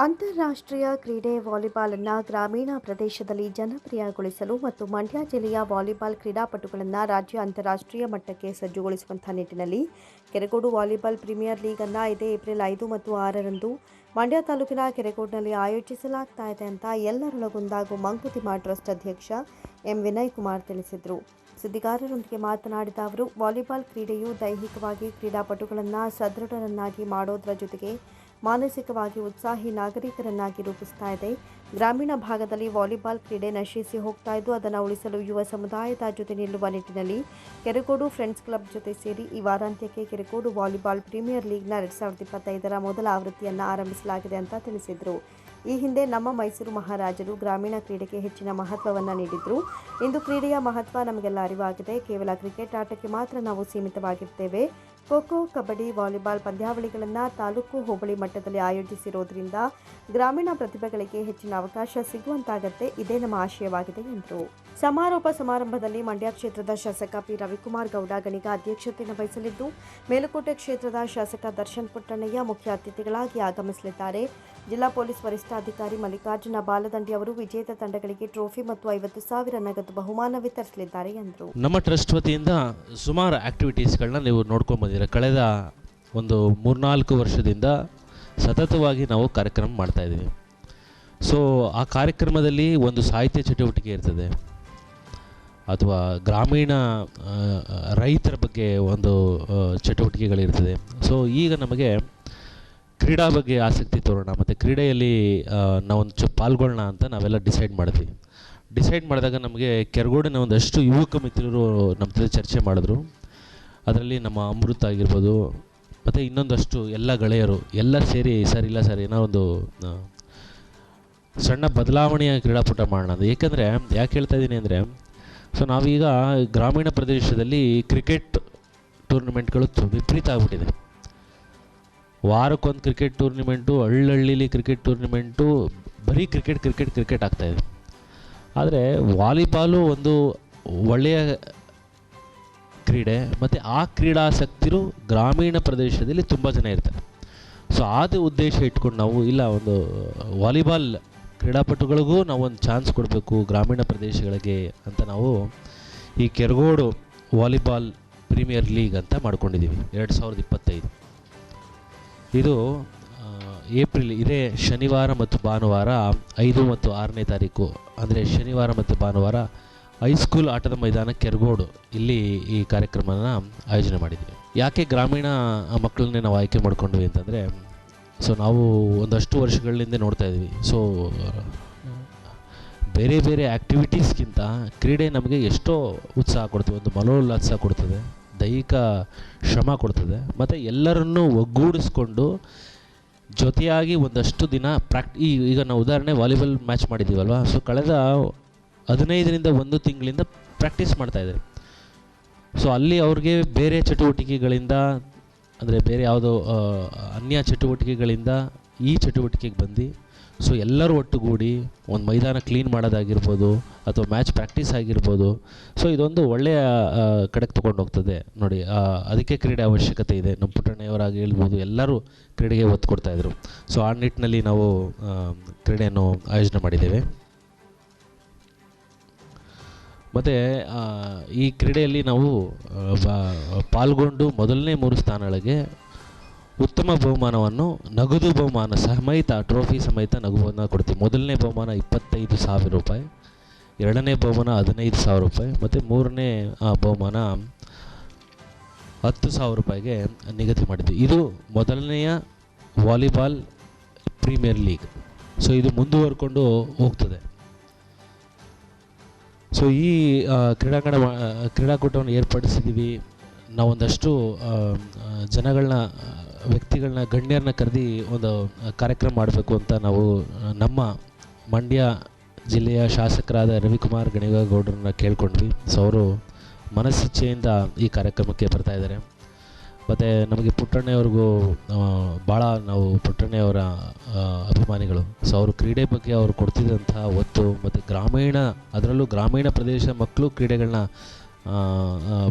ಅಂತಾರಾಷ್ಟ್ರೀಯ ಕ್ರೀಡೆ ವಾಲಿಬಾಲನ್ನು ಗ್ರಾಮೀಣ ಪ್ರದೇಶದಲ್ಲಿ ಜನಪ್ರಿಯಗೊಳಿಸಲು ಮತ್ತು ಮಂಡ್ಯ ಜಿಲ್ಲೆಯ ವಾಲಿಬಾಲ್ ಕ್ರೀಡಾಪಟುಗಳನ್ನು ರಾಜ್ಯ ಅಂತಾರಾಷ್ಟ್ರೀಯ ಮಟ್ಟಕ್ಕೆ ಸಜ್ಜುಗೊಳಿಸುವಂಥ ನಿಟ್ಟಿನಲ್ಲಿ ಕೆರೆಗೋಡು ವಾಲಿಬಾಲ್ ಪ್ರೀಮಿಯರ್ ಲೀಗ್ ಅನ್ನು ಇದೇ ಏಪ್ರಿಲ್ ಐದು ಮತ್ತು ಆರರಂದು ಮಂಡ್ಯ ತಾಲೂಕಿನ ಕೆರೆಗೋಡಿನಲ್ಲಿ ಆಯೋಜಿಸಲಾಗ್ತಾ ಇದೆ ಅಂತ ಎಲ್ಲರೊಳಗೊಂದಾಗೂ ಮಂಕುತಿಮ್ಮ ಟ್ರಸ್ಟ್ ಅಧ್ಯಕ್ಷ ಎಂ ವಿನಯ್ ಕುಮಾರ್ ತಿಳಿಸಿದರು. ಸುದ್ದಿಗಾರರೊಂದಿಗೆ ಮಾತನಾಡಿದ ಅವರು, ವಾಲಿಬಾಲ್ ಕ್ರೀಡೆಯು ದೈಹಿಕವಾಗಿ ಕ್ರೀಡಾಪಟುಗಳನ್ನು ಸದೃಢರನ್ನಾಗಿ ಮಾಡೋದರ ಜೊತೆಗೆ ಮಾನಸಿಕವಾಗಿ ಉತ್ಸಾಹಿ ನಾಗರಿಕರನ್ನಾಗಿ ರೂಪಿಸ್ತಾ ಇದೆ. ಗ್ರಾಮೀಣ ಭಾಗದಲ್ಲಿ ವಾಲಿಬಾಲ್ ಕ್ರೀಡೆ ನಶಿಸಿ ಹೋಗ್ತಾ ಇದ್ದು, ಅದನ್ನು ಉಳಿಸಲು ಯುವ ಸಮುದಾಯದ ಜೊತೆ ನಿಲ್ಲುವ ನಿಟ್ಟಿನಲ್ಲಿ ಕೆರೆಗೋಡು ಫ್ರೆಂಡ್ಸ್ ಕ್ಲಬ್ ಜೊತೆ ಸೇರಿ ಈ ವಾರಾಂತ್ಯಕ್ಕೆ ಕೆರೆಗೋಡು ವಾಲಿಬಾಲ್ ಪ್ರೀಮಿಯರ್ ಲೀಗ್ನ ಎರಡು ಸಾವಿರದ ಇಪ್ಪತ್ತೈದರ ಮೊದಲ ಆವೃತ್ತಿಯನ್ನು ಆರಂಭಿಸಲಾಗಿದೆ ಅಂತ ತಿಳಿಸಿದರು. ಈ ಹಿಂದೆ ನಮ್ಮ ಮೈಸೂರು ಮಹಾರಾಜರು ಗ್ರಾಮೀಣ ಕ್ರೀಡೆಗೆ ಹೆಚ್ಚಿನ ಮಹತ್ವವನ್ನು ನೀಡಿದ್ರು. ಇಂದು ಕ್ರೀಡೆಯ ಮಹತ್ವ ನಮಗೆಲ್ಲ ಅರಿವಾಗಿದೆ. ಕೇವಲ ಕ್ರಿಕೆಟ್ ಆಟಕ್ಕೆ ಮಾತ್ರ ನಾವು ಸೀಮಿತವಾಗಿರ್ತೇವೆ. ಖೋ ಖೋ ಕಬಡ್ಡಿ, ವಾಲಿಬಾಲ್ ಪಂದ್ಯಾವಳಿಗಳನ್ನು ತಾಲೂಕು ಹೋಬಳಿ ಮಟ್ಟದಲ್ಲಿ ಆಯೋಜಿಸಿರೋದ್ರಿಂದ ಗ್ರಾಮೀಣ ಪ್ರತಿಭೆಗಳಿಗೆ ಹೆಚ್ಚಿನ ಅವಕಾಶ ಸಿಗುವಂತಾಗತ್ತೆ. ಇದೇ ನಮ್ಮ ಆಶಯವಾಗಿದೆ ಎಂದರು. ಸಮಾರೋಪ ಸಮಾರಂಭದಲ್ಲಿ ಮಂಡ್ಯ ಕ್ಷೇತ್ರದ ಶಾಸಕ ಪಿ. ರವಿಕುಮಾರ್ ಗೌಡ ಗಣಿಗ ಅಧ್ಯಕ್ಷತೆಯನ್ನು ವಹಿಸಲಿದ್ದು, ಮೇಲುಕೋಟೆ ಕ್ಷೇತ್ರದ ಶಾಸಕ ದರ್ಶನ್ ಪುಟ್ಟಣ್ಣಯ್ಯ ಮುಖ್ಯ ಅತಿಥಿಗಳಾಗಿ ಆಗಮಿಸಲಿದ್ದಾರೆ. ಜಿಲ್ಲಾ ಪೊಲೀಸ್ ವರಿಷ್ಠಾಧಿಕಾರಿ ಮಲ್ಲಿಕಾರ್ಜುನ ಬಾಲದಂಡಿ ಅವರು ವಿಜೇತ ತಂಡಗಳಿಗೆ ಟ್ರೋಫಿ ಮತ್ತು ಐವತ್ತು ಸಾವಿರ ನಗದು ಬಹುಮಾನ ವಿತರಿಸಲಿದ್ದಾರೆ ಎಂದರು. ನಮ್ಮ ಟ್ರಸ್ಟ್ ವತಿಯಿಂದ ಸುಮಾರು ಆಕ್ಟಿವಿಟೀಸ್ಗಳನ್ನ ನೀವು ನೋಡ್ಕೊಂಡು ಬಂದಿರ. ಕಳೆದ ಒಂದು ಮೂರ್ನಾಲ್ಕು ವರ್ಷದಿಂದ ಸತತವಾಗಿ ನಾವು ಕಾರ್ಯಕ್ರಮ ಮಾಡ್ತಾ ಇದ್ದೀವಿ. ಸೊ ಆ ಕಾರ್ಯಕ್ರಮದಲ್ಲಿ ಒಂದು ಸಾಹಿತ್ಯ ಚಟುವಟಿಕೆ ಇರ್ತದೆ. ಅಥವಾ ಗ್ರಾಮೀಣ ರೈತರ ಬಗ್ಗೆ ಒಂದು ಚಟುವಟಿಕೆಗಳಿರ್ತದೆ. ಸೊ ಈಗ ನಮಗೆ ಕ್ರೀಡಾ ಬಗ್ಗೆ ಆಸಕ್ತಿ ತೋರೋಣ, ಮತ್ತು ಕ್ರೀಡೆಯಲ್ಲಿ ನಾವೊಂದು ಚು ಪಾಲ್ಗೊಳ್ಳೋಣ ಅಂತ ನಾವೆಲ್ಲ ಡಿಸೈಡ್ ಮಾಡಿದ್ವಿ. ಡಿಸೈಡ್ ಮಾಡಿದಾಗ ನಮಗೆ ಕೆರಗೋಡಿನ ಒಂದಷ್ಟು ಯುವಕ ಮಿತ್ರರು ನಮ್ಮ ಜೊತೆ ಚರ್ಚೆ ಮಾಡಿದ್ರು. ಅದರಲ್ಲಿ ನಮ್ಮ ಅಮೃತ ಆಗಿರ್ಬೋದು, ಮತ್ತು ಇನ್ನೊಂದಷ್ಟು ಎಲ್ಲ ಗೆಳೆಯರು, ಎಲ್ಲ ಸೇರಿ, ಸರ್ ಇಲ್ಲ ಸರ್, ಏನೋ ಒಂದು ಸಣ್ಣ ಬದಲಾವಣೆಯ ಕ್ರೀಡಾಪಟ ಮಾಡೋಣ ಅಂತ. ಏಕೆಂದರೆ, ಯಾಕೆ ಹೇಳ್ತಾ ಇದ್ದೀನಿ ಅಂದರೆ, ಸೊ ನಾವೀಗ ಗ್ರಾಮೀಣ ಪ್ರದೇಶದಲ್ಲಿ ಕ್ರಿಕೆಟ್ ಟೂರ್ನಮೆಂಟ್ಗಳು ವಿಪರೀತ ಆಗ್ಬಿಟ್ಟಿದೆ. ವಾರಕ್ಕೊಂದು ಕ್ರಿಕೆಟ್ ಟೂರ್ನಿಮೆಂಟು ಹಳ್ಳಹಳ್ಳಿಲಿ ಕ್ರಿಕೆಟ್ ಟೂರ್ನಿಮೆಂಟು ಬರೀ ಕ್ರಿಕೆಟ್ ಕ್ರಿಕೆಟ್ ಕ್ರಿಕೆಟ್ ಆಗ್ತಾಯಿದೆ ಆದರೆ ವಾಲಿಬಾಲು ಒಂದು ಒಳ್ಳೆಯ ಕ್ರೀಡೆ, ಮತ್ತು ಆ ಕ್ರೀಡಾಸಕ್ತಿರು ಗ್ರಾಮೀಣ ಪ್ರದೇಶದಲ್ಲಿ ತುಂಬ ಜನ ಇರ್ತಾರೆ. ಸೊ ಆದ ಉದ್ದೇಶ ಇಟ್ಕೊಂಡು ನಾವು ಇಲ್ಲ, ಒಂದು ವಾಲಿಬಾಲ್ ಕ್ರೀಡಾಪಟುಗಳಿಗೂ ನಾವು ಒಂದು ಚಾನ್ಸ್ ಕೊಡಬೇಕು, ಗ್ರಾಮೀಣ ಪ್ರದೇಶಗಳಿಗೆ ಅಂತ ನಾವು ಈ ಕೆರಗೋಡು ವಾಲಿಬಾಲ್ ಪ್ರೀಮಿಯರ್ ಲೀಗ್ ಅಂತ ಮಾಡ್ಕೊಂಡಿದ್ದೀವಿ ಎರಡು ಸಾವಿರದ ಇಪ್ಪತ್ತೈದು. ಇದು ಏಪ್ರಿಲ್, ಇದೇ ಶನಿವಾರ ಮತ್ತು ಭಾನುವಾರ ಐದು ಮತ್ತು ಆರನೇ ತಾರೀಕು. ಅಂದರೆ ಶನಿವಾರ ಮತ್ತು ಭಾನುವಾರ ಹೈಸ್ಕೂಲ್ ಆಟದ ಮೈದಾನ ಕೆರಗೋಡು. ಇಲ್ಲಿ ಈ ಕಾರ್ಯಕ್ರಮನ ಆಯೋಜನೆ ಮಾಡಿದ್ವಿ. ಯಾಕೆ ಗ್ರಾಮೀಣ ಮಕ್ಕಳನ್ನೇ ನಾವು ಆಯ್ಕೆ ಮಾಡ್ಕೊಂಡ್ವಿ ಅಂತಂದರೆ ಸೊ ನಾವು ಒಂದಷ್ಟು ವರ್ಷಗಳಿಂದ ನೋಡ್ತಾ ಇದ್ವಿ ಸೊ ಬೇರೆ ಬೇರೆ ಆ್ಯಕ್ಟಿವಿಟೀಸ್ಗಿಂತ ಕ್ರೀಡೆ ನಮಗೆ ಎಷ್ಟೋ ಉತ್ಸಾಹ ಕೊಡ್ತೀವಿ ಒಂದು ಮನೋಲ್ಲಾಸ ಕೊಡ್ತದೆ. ದೈಹಿಕ ಶ್ರಮ ಕೊಡ್ತದೆ. ಮತ್ತು ಎಲ್ಲರನ್ನೂ ಒಗ್ಗೂಡಿಸ್ಕೊಂಡು ಜೊತೆಯಾಗಿ ಒಂದಷ್ಟು ದಿನ ಪ್ರಾಕ್ಟ್ ಈಗ ನಾವು ಉದಾಹರಣೆ ವಾಲಿಬಾಲ್ ಮ್ಯಾಚ್ ಮಾಡಿದ್ದೀವಲ್ವ? ಸೊ ಕಳೆದ ಹದಿನೈದರಿಂದ ಒಂದು ತಿಂಗಳಿಂದ ಪ್ರಾಕ್ಟೀಸ್ ಮಾಡ್ತಾಯಿದ್ದಾರೆ ಸೊ ಅಲ್ಲಿ ಅವ್ರಿಗೆ ಬೇರೆ ಚಟುವಟಿಕೆಗಳಿಂದ, ಅಂದರೆ ಬೇರೆ ಯಾವುದೋ ಅನ್ಯ ಚಟುವಟಿಕೆಗಳಿಂದ ಈ ಚಟುವಟಿಕೆಗೆ ಬಂದು ಸೊ ಎಲ್ಲರೂ ಒಟ್ಟುಗೂಡಿ ಒಂದು ಮೈದಾನ ಕ್ಲೀನ್ ಮಾಡೋದಾಗಿರ್ಬೋದು ಅಥವಾ ಮ್ಯಾಚ್ ಪ್ರಾಕ್ಟೀಸ್ ಆಗಿರ್ಬೋದು. ಸೊ ಇದೊಂದು ಒಳ್ಳೆಯ ಕಡೆಗೆ ತೊಗೊಂಡು ಹೋಗ್ತದೆ ನೋಡಿ ಅದಕ್ಕೆ ಕ್ರೀಡೆ ಅವಶ್ಯಕತೆ ಇದೆ. ನಮ್ಮ ಪುಟ್ಟಣ್ಣಯವರಾಗಿ ಹೇಳ್ಬೋದು, ಎಲ್ಲರೂ ಕ್ರೀಡೆಗೆ ಒತ್ತು ಕೊಡ್ತಾಯಿದ್ರು ಸೊ ಆ ನಿಟ್ಟಿನಲ್ಲಿ ನಾವು ಕ್ರೀಡೆಯನ್ನು ಆಯೋಜನೆ ಮಾಡಿದ್ದೇವೆ. ಮತ್ತು ಈ ಕ್ರೀಡೆಯಲ್ಲಿ ನಾವು ಪಾಲ್ಗೊಂಡು ಮೊದಲನೇ ಮೂರು ಸ್ಥಾನಗಳಿಗೆ ಉತ್ತಮ ಬಹುಮಾನವನ್ನು ನಗದು ಬಹುಮಾನ ಸಮೇತ ಟ್ರೋಫಿ ಸಮೇತ ನಗುವನ್ನು ಕೊಡ್ತೀವಿ. ಮೊದಲನೇ ಬಹುಮಾನ ಇಪ್ಪತ್ತೈದು ಸಾವಿರ ರೂಪಾಯಿ, ಎರಡನೇ ಬಹುಮಾನ ಹದಿನೈದು ಸಾವಿರ ರೂಪಾಯಿ, ಮತ್ತು ಮೂರನೇ ಬಹುಮಾನ ಹತ್ತು ಸಾವಿರ ರೂಪಾಯಿಗೆ ನಿಗದಿ ಮಾಡಿದ್ವಿ. ಇದು ಮೊದಲನೆಯ ವಾಲಿಬಾಲ್ ಪ್ರೀಮಿಯರ್ ಲೀಗ್. ಸೊ, ಇದು ಮುಂದುವರ್ಕೊಂಡು ಹೋಗ್ತದೆ. ಸೊ, ಈ ಕ್ರೀಡಾಂಗಣ ಕ್ರೀಡಾಕೂಟವನ್ನು ಏರ್ಪಡಿಸಿದ್ದೀವಿ. ನಾವೊಂದಷ್ಟು ಜನಗಳನ್ನ ವ್ಯಕ್ತಿಗಳನ್ನ, ಗಣ್ಯರನ್ನ ಕರೆದಿ ಒಂದು ಕಾರ್ಯಕ್ರಮ ಮಾಡಬೇಕು ಅಂತ ನಾವು ನಮ್ಮ ಮಂಡ್ಯ ಜಿಲ್ಲೆಯ ಶಾಸಕರಾದ ರವಿಕುಮಾರ್ ಗಣಿಗೌಡರನ್ನ ಕೇಳ್ಕೊಂಡ್ವಿ. ಸೊ ಅವರು ಮನಸ್ಸಿಚ್ಛೆಯಿಂದ ಈ ಕಾರ್ಯಕ್ರಮಕ್ಕೆ ಬರ್ತಾ ಇದ್ದಾರೆ. ಮತ್ತು ನಮಗೆ ಪುಟ್ಟಣ್ಣವ್ರಿಗೂ ಭಾಳ ನಾವು ಪುಟ್ಟಣ್ಣಯವರ ಅಭಿಮಾನಿಗಳು. ಸೊ ಅವರು ಕ್ರೀಡೆ ಬಗ್ಗೆ ಅವರು ಕೊಡ್ತಿದ್ದಂಥ ಒತ್ತು, ಮತ್ತು ಗ್ರಾಮೀಣ, ಅದರಲ್ಲೂ ಗ್ರಾಮೀಣ ಪ್ರದೇಶ ಮಕ್ಕಳು ಕ್ರೀಡೆಗಳನ್ನ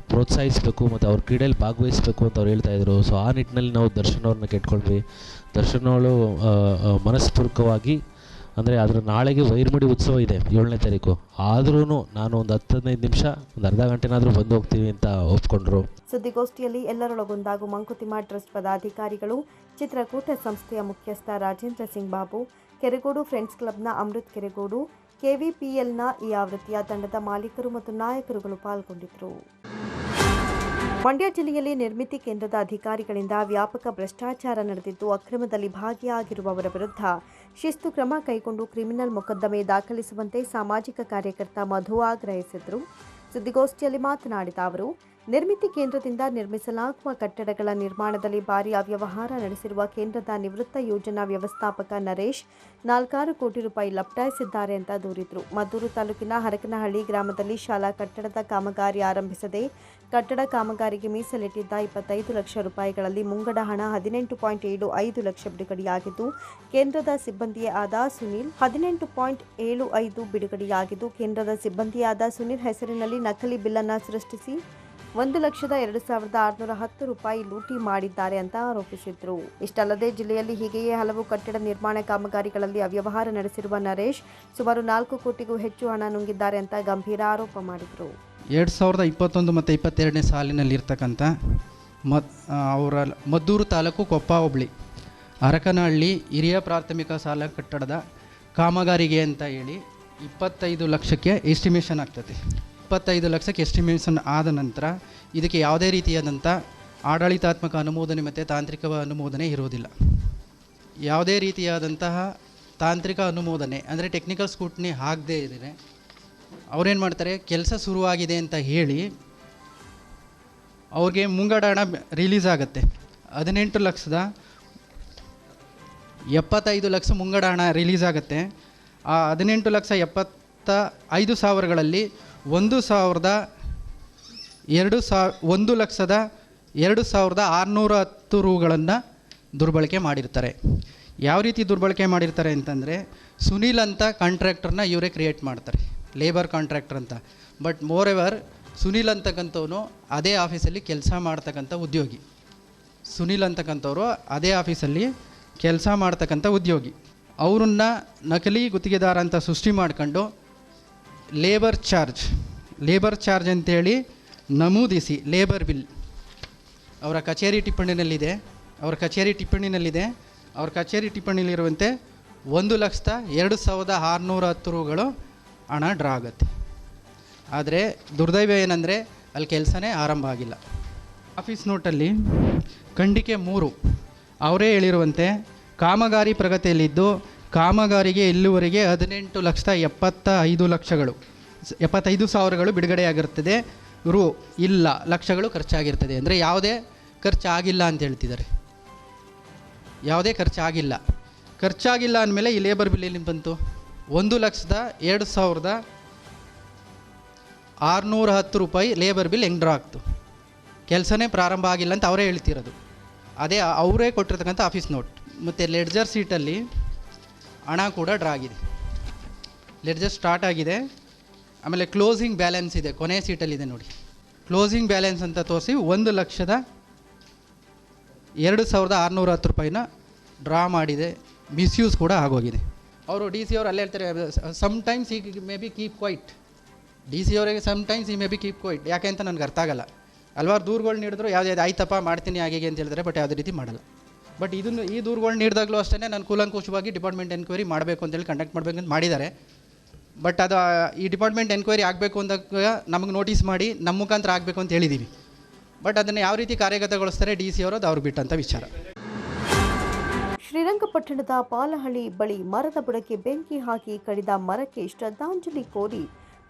ಪ್ರೋತ್ಸಾಹಿಸಬೇಕು ಮತ್ತು ಅವ್ರ ಕ್ರೀಡೆಯಲ್ಲಿ ಭಾಗವಹಿಸಬೇಕು ಅಂತ ಅವ್ರು ಹೇಳ್ತಾ ಇದ್ರು. ಸೊ ಆ ನಿಟ್ಟಿನಲ್ಲಿ ನಾವು ದರ್ಶನ್ ಅವ್ರನ್ನ ಕೇಳ್ಕೊಂಡ್ವಿ. ದರ್ಶನ್ ಅವಳು ಮನಸ್ಪೂರ್ವಕವಾಗಿ, ಅಂದರೆ ಅದರ ನಾಳೆಗೆ ವೈರ್ಮಡಿ ಉತ್ಸವ ಇದೆ ಏಳನೇ ತಾರೀಕು. ಆದ್ರೂ ನಾನು ಒಂದು ಹತ್ತು ಹದಿನೈದು ನಿಮಿಷ, ಒಂದು ಅರ್ಧ ಗಂಟೆನಾದರೂ ಬಂದು ಹೋಗ್ತೀವಿ ಅಂತ ಒಪ್ಕೊಂಡ್ರು. ಸುದ್ದಿಗೋಷ್ಠಿಯಲ್ಲಿ ಎಲ್ಲರೊಳಗೊಂದಾಗು ಮಂಕುತಿಮ್ಮ ಟ್ರಸ್ಟ್ ಪದಾಧಿಕಾರಿಗಳು, ಚಿತ್ರಕೂಟ ಸಂಸ್ಥೆಯ ಮುಖ್ಯಸ್ಥ ರಾಜೇಂದ್ರ ಸಿಂಗ್ ಬಾಬು, ಕೆರೆಗೋಡು ಫ್ರೆಂಡ್ಸ್ ಕ್ಲಬ್ನ ಅಮೃತ್ ಕೆರೆಗೋಡು ಕೆವಿಪಿಎಲ್ನ ಈ ಆವೃತ್ತಿಯ ತಂಡದ ಮಾಲೀಕರು ಮತ್ತು ನಾಯಕರುಗಳು ಪಾಲ್ಗೊಂಡಿದ್ದರು. ಮಂಡ್ಯ ಜಿಲ್ಲೆಯಲ್ಲಿ ನಿರ್ಮಿತಿ ಕೇಂದ್ರದ ಅಧಿಕಾರಿಗಳಿಂದ ವ್ಯಾಪಕ ಭ್ರಷ್ಟಾಚಾರ ನಡೆದಿದ್ದು, ಅಕ್ರಮದಲ್ಲಿ ಭಾಗಿಯಾಗಿರುವವರ ವಿರುದ್ಧ ಶಿಸ್ತು ಕ್ರಮ ಕೈಗೊಂಡು ಕ್ರಿಮಿನಲ್ ಮೊಕದ್ದಮೆ ದಾಖಲಿಸುವಂತೆ ಸಾಮಾಜಿಕ ಕಾರ್ಯಕರ್ತ ಮಧು ಆಗ್ರಹಿಸಿದರು. ಸುದ್ದಿಗೋಷ್ಠಿಯಲ್ಲಿ ಮಾತನಾಡಿದ ಅವರು ನಿರ್ಮಿತಿ ಕೇಂದ್ರದಿಂದ ನಿರ್ಮಿಸಲಾಗುವ ಕಟ್ಟಡಗಳ ನಿರ್ಮಾಣದಲ್ಲಿ ಭಾರಿ ಅವ್ಯವಹಾರ ನಡೆಸಿರುವ ಕೇಂದ್ರದ ನಿವೃತ್ತ ಯೋಜನಾ ವ್ಯವಸ್ಥಾಪಕ ನರೇಶ್, ನಾಲ್ಕಾರು ಕೋಟಿ ರೂಪಾಯಿ ಲಪ್ಟಾಯಿಸಿದ್ದಾರೆ ಅಂತ ದೂರಿದ್ರು. ಮದ್ದೂರು ತಾಲೂಕಿನ ಹರಕನಹಳ್ಳಿ ಗ್ರಾಮದಲ್ಲಿ ಶಾಲಾ ಕಟ್ಟಡದ ಕಾಮಗಾರಿ ಆರಂಭಿಸದೆ ಕಟ್ಟಡ ಕಾಮಗಾರಿಗೆ ಮೀಸಲಿಟ್ಟಿದ್ದ ಇಪ್ಪತ್ತೈದು ಲಕ್ಷ ರೂಪಾಯಿಗಳಲ್ಲಿ ಮುಂಗಡ ಹಣ ಹದಿನೆಂಟು ಪಾಯಿಂಟ್ ಏಳು ಐದು ಲಕ್ಷ ಬಿಡುಗಡೆಯಾಗಿದ್ದು, ಕೇಂದ್ರದ ಸಿಬ್ಬಂದಿಯೇ ಆದ ಸುನೀಲ್ ಹದಿನೆಂಟು ಪಾಯಿಂಟ್ ಏಳು ಐದು ಬಿಡುಗಡೆಯಾಗಿದ್ದು, ಕೇಂದ್ರದ ಸಿಬ್ಬಂದಿಯಾದ ಸುನೀಲ್ ಹೆಸರಿನಲ್ಲಿ ನಕಲಿ ಬಿಲ್ಲನ್ನು ಸೃಷ್ಟಿಸಿ ಒಂದು ಲಕ್ಷದ ಎರಡು ಸಾವಿರದ ಆರುನೂರ ಹತ್ತು ರೂಪಾಯಿ ಲೂಟಿ ಮಾಡಿದ್ದಾರೆ ಅಂತ ಆರೋಪಿಸಿದ್ರು. ಇಷ್ಟಲ್ಲದೆ ಜಿಲ್ಲೆಯಲ್ಲಿ ಹೀಗೆಯೇ ಹಲವು ಕಟ್ಟಡ ನಿರ್ಮಾಣ ಕಾಮಗಾರಿಗಳಲ್ಲಿ ಅವ್ಯವಹಾರ ನಡೆಸಿರುವ ನರೇಶ್ ಸುಮಾರು ನಾಲ್ಕು ಕೋಟಿಗೂ ಹೆಚ್ಚು ಹಣ ನುಂಗಿದ್ದಾರೆ ಅಂತ ಗಂಭೀರ ಆರೋಪ ಮಾಡಿದರು. ಎರಡು ಸಾವಿರದ ಇಪ್ಪತ್ತೊಂದು ಮತ್ತು ಇಪ್ಪತ್ತೆರಡನೇ ಸಾಲಿನಲ್ಲಿರ್ತಕ್ಕಂಥ ಮತ್ ಅವರ ಮದ್ದೂರು ತಾಲೂಕು ಕೊಪ್ಪ ಹೋಬಳಿ, ಅರಕನಹಳ್ಳಿ ಹಿರಿಯ ಪ್ರಾಥಮಿಕ ಸಾಲ ಕಟ್ಟಡದ ಕಾಮಗಾರಿಗೆ ಅಂತ ಹೇಳಿ ಇಪ್ಪತ್ತೈದು ಲಕ್ಷಕ್ಕೆ ಎಸ್ಟಿಮೇಷನ್ ಆಗ್ತದೆ. ಇಪ್ಪತ್ತೈದು ಲಕ್ಷಕ್ಕೆ ಎಸ್ಟಿಮೇಷನ್ ಆದ ನಂತರ ಇದಕ್ಕೆ ಯಾವುದೇ ರೀತಿಯಾದಂಥ ಆಡಳಿತಾತ್ಮಕ ಅನುಮೋದನೆ ಮತ್ತು ತಾಂತ್ರಿಕ ಅನುಮೋದನೆ ಇರುವುದಿಲ್ಲ. ಯಾವುದೇ ರೀತಿಯಾದಂತಹ ತಾಂತ್ರಿಕ ಅನುಮೋದನೆ, ಅಂದರೆ ಟೆಕ್ನಿಕಲ್ ಸ್ಕೂಟ್ನಿ ಆಗದೇ ಇದ್ದರೆ ಅವ್ರೇನು ಮಾಡ್ತಾರೆ, ಕೆಲಸ ಶುರುವಾಗಿದೆ ಅಂತ ಹೇಳಿ ಅವ್ರಿಗೆ ಮುಂಗಡ ಹಣ ರಿಲೀಸ್ ಆಗುತ್ತೆ. ಹದಿನೆಂಟು ಲಕ್ಷದ ಎಪ್ಪತ್ತೈದು ಲಕ್ಷ ಮುಂಗಡ ಹಣ ರಿಲೀಸ್ ಆಗುತ್ತೆ. ಆ ಹದಿನೆಂಟು ಲಕ್ಷ ಎಪ್ಪತ್ತ ಐದು ಸಾವಿರಗಳಲ್ಲಿ ಒಂದು ಸಾವಿರದ ಎರಡು ಸಾವ್ ಒಂದು ಲಕ್ಷದ ಎರಡು ಸಾವಿರದ ಆರುನೂರ ಹತ್ತು ರೂಗಳನ್ನು ದುರ್ಬಳಕೆ ಮಾಡಿರ್ತಾರೆ. ಯಾವ ರೀತಿ ದುರ್ಬಳಕೆ ಮಾಡಿರ್ತಾರೆ ಅಂತಂದರೆ, ಸುನೀಲ್ ಅಂತ ಕಾಂಟ್ರ್ಯಾಕ್ಟರ್ನ ಇವರೇ ಕ್ರಿಯೇಟ್ ಮಾಡ್ತಾರೆ ಲೇಬರ್ ಕಾಂಟ್ರ್ಯಾಕ್ಟರ್ ಅಂತ. ಬಟ್ ಮೋರ್ ಎವರ್ ಸುನೀಲ್ ಅಂತಕ್ಕಂಥವನು ಅದೇ ಆಫೀಸಲ್ಲಿ ಕೆಲಸ ಮಾಡ್ತಕ್ಕಂಥ ಉದ್ಯೋಗಿ. ಸುನೀಲ್ ಅಂತಕ್ಕಂಥವ್ರು ಅದೇ ಆಫೀಸಲ್ಲಿ ಕೆಲಸ ಮಾಡ್ತಕ್ಕಂಥ ಉದ್ಯೋಗಿ. ಅವರನ್ನು ನಕಲಿ ಗುತ್ತಿಗೆದಾರ ಅಂತ ಸೃಷ್ಟಿ ಮಾಡ್ಕೊಂಡು ಲೇಬರ್ ಚಾರ್ಜ್ ಲೇಬರ್ ಚಾರ್ಜ್ ಅಂತೇಳಿ ನಮೂದಿಸಿ ಲೇಬರ್ ಬಿಲ್ ಅವರ ಕಚೇರಿ ಟಿಪ್ಪಣಿನಲ್ಲಿದೆ, ಅವರ ಕಚೇರಿ ಟಿಪ್ಪಣಿನಲ್ಲಿದೆ, ಅವರ ಕಚೇರಿ ಟಿಪ್ಪಣಿಲಿರುವಂತೆ ಒಂದು ಲಕ್ಷದ ಎರಡು ಸಾವಿರದ ಆರುನೂರ ಹತ್ತು ರೂಗಳು ಹಣ ಡ್ರಾ ಆಗುತ್ತೆ. ಆದರೆ ದುರ್ದೈವ ಏನಂದರೆ ಅಲ್ಲಿ ಕೆಲಸನೇ ಆರಂಭ ಆಗಿಲ್ಲ. ಆಫೀಸ್ ನೋಟಲ್ಲಿ ಖಂಡಿಕೆ ಮೂರು. ಅವರೇ ಹೇಳಿರುವಂತೆ ಕಾಮಗಾರಿ ಪ್ರಗತಿಯಲ್ಲಿದ್ದು ಕಾಮಗಾರಿಗೆ ಇಲ್ಲಿವರೆಗೆ ಹದಿನೆಂಟು ಲಕ್ಷದ ಎಪ್ಪತ್ತ ಐದು ಲಕ್ಷಗಳು ಎಪ್ಪತ್ತೈದು ಸಾವಿರಗಳು ಬಿಡುಗಡೆಯಾಗಿರ್ತದೆ ರು, ಇಲ್ಲ, ಲಕ್ಷಗಳು ಖರ್ಚಾಗಿರ್ತದೆ. ಅಂದರೆ ಯಾವುದೇ ಖರ್ಚಾಗಿಲ್ಲ ಅಂತ ಹೇಳ್ತಿದ್ದಾರೆ. ಯಾವುದೇ ಖರ್ಚಾಗಿಲ್ಲ. ಖರ್ಚಾಗಿಲ್ಲ ಅಂದಮೇಲೆ ಈ ಲೇಬರ್ ಬಿಲ್ ಎಲ್ಲಿ ಬಂತು? ಒಂದು ಲಕ್ಷದ ಎರಡು ಸಾವಿರದ ಆರುನೂರ ಹತ್ತು ರೂಪಾಯಿ ಲೇಬರ್ ಬಿಲ್ ಹೆಂಗೆ ಡ್ರಾ ಆಗ್ತು? ಕೆಲಸನೇ ಪ್ರಾರಂಭ ಆಗಿಲ್ಲ ಅಂತ ಅವರೇ ಹೇಳ್ತಿರೋದು. ಅದೇ, ಅವರೇ ಕೊಟ್ಟಿರ್ತಕ್ಕಂಥ ಆಫೀಸ್ ನೋಟ್ ಮತ್ತು ಲೆಡ್ಜರ್ ಸೀಟಲ್ಲಿ ಹಣ ಕೂಡ ಡ್ರಾ ಆಗಿದೆ. ಲೆಡ್ಜರ್ ಸ್ಟಾರ್ಟ್ ಆಗಿದೆ. ಆಮೇಲೆ ಕ್ಲೋಸಿಂಗ್ ಬ್ಯಾಲೆನ್ಸ್ ಇದೆ. ಕೊನೆಯ ಸೀಟಲ್ಲಿದೆ ನೋಡಿ. ಕ್ಲೋಸಿಂಗ್ ಬ್ಯಾಲೆನ್ಸ್ ಅಂತ ತೋರಿಸಿ ಒಂದು ಲಕ್ಷದ ಎರಡು ಸಾವಿರದ ಆರುನೂರ ಹತ್ತು ರೂಪಾಯಿನ ಡ್ರಾ ಮಾಡಿದೆ. ಮಿಸ್ಯೂಸ್ ಕೂಡ ಆಗೋಗಿದೆ. ಅವರು ಡಿ ಸಿ ಅವರು ಅಲ್ಲೇ ಹೇಳ್ತಾರೆ ಸಮ್ಟೈಮ್ಸ್ ಈ may be keep quiet D C ಅವರಿಗೆ ಸಮ್ಟೈಮ್ಸ್ ಈ ಮೇ ಬಿ ಕೀಪ್ ಕ್ವೈಟ್ ಯಾಕೆ ಅಂತ ನನಗೆ ಅರ್ಥ ಆಗಲ್ಲ. ಹಲ್ವಾರು ದೂರುಗಳು ನೀಡಿದ್ರು, ಯಾವುದೇ ಆಯ್ತಪ್ಪ, ಮಾಡ್ತೀನಿ ಹಾಗೆ ಅಂತ ಹೇಳಿದ್ರೆ ಬಟ್ ಯಾವುದೇ ರೀತಿ ಮಾಡಲ್ಲ. ಬಟ್ ಇದನ್ನು ಈ ದೂರುಗಳು ನೀಡಿದಾಗಲೂ ಅಷ್ಟೇ ನಾನು ಕೂಲಂಕುಷವಾಗಿ ಡಿಪಾರ್ಟ್ಮೆಂಟ್ ಎನ್ಕ್ವೈರಿ ಮಾಡಬೇಕು ಅಂತೇಳಿ ಕಂಡಕ್ಟ್ ಮಾಡಬೇಕು ಅಂತ ಮಾಡಿದ್ದಾರೆ. ಬಟ್ ಅದು ಈ ಡಿಪಾರ್ಟ್ಮೆಂಟ್ ಎನ್ಕ್ವೈರಿ ಆಗಬೇಕು ಅಂದಾಗ ನಮಗೆ ನೋಟಿಸ್ ಮಾಡಿ ನಮ್ಮ ಮುಖಾಂತರ ಆಗಬೇಕು ಅಂತ ಹೇಳಿದ್ದೀವಿ ಬಟ್ ಅದನ್ನು ಯಾವ ರೀತಿ ಕಾರ್ಯಗತಗೊಳಿಸ್ತಾರೆ ಡಿ ಸಿ ಅವರು ಅವ್ರು ಬಿಟ್ಟಂಥ ವಿಚಾರ. ಶ್ರೀರಂಗಪಟ್ಟಣದ ಪಾಲಹಳ್ಳಿ ಬಳಿ ಮರದ ಬುಡಕ್ಕೆ ಬೆಂಕಿ ಹಾಕಿ ಕಡಿದ ಮರಕ್ಕೆ ಶ್ರದ್ಧಾಂಜಲಿ ಕೋರಿ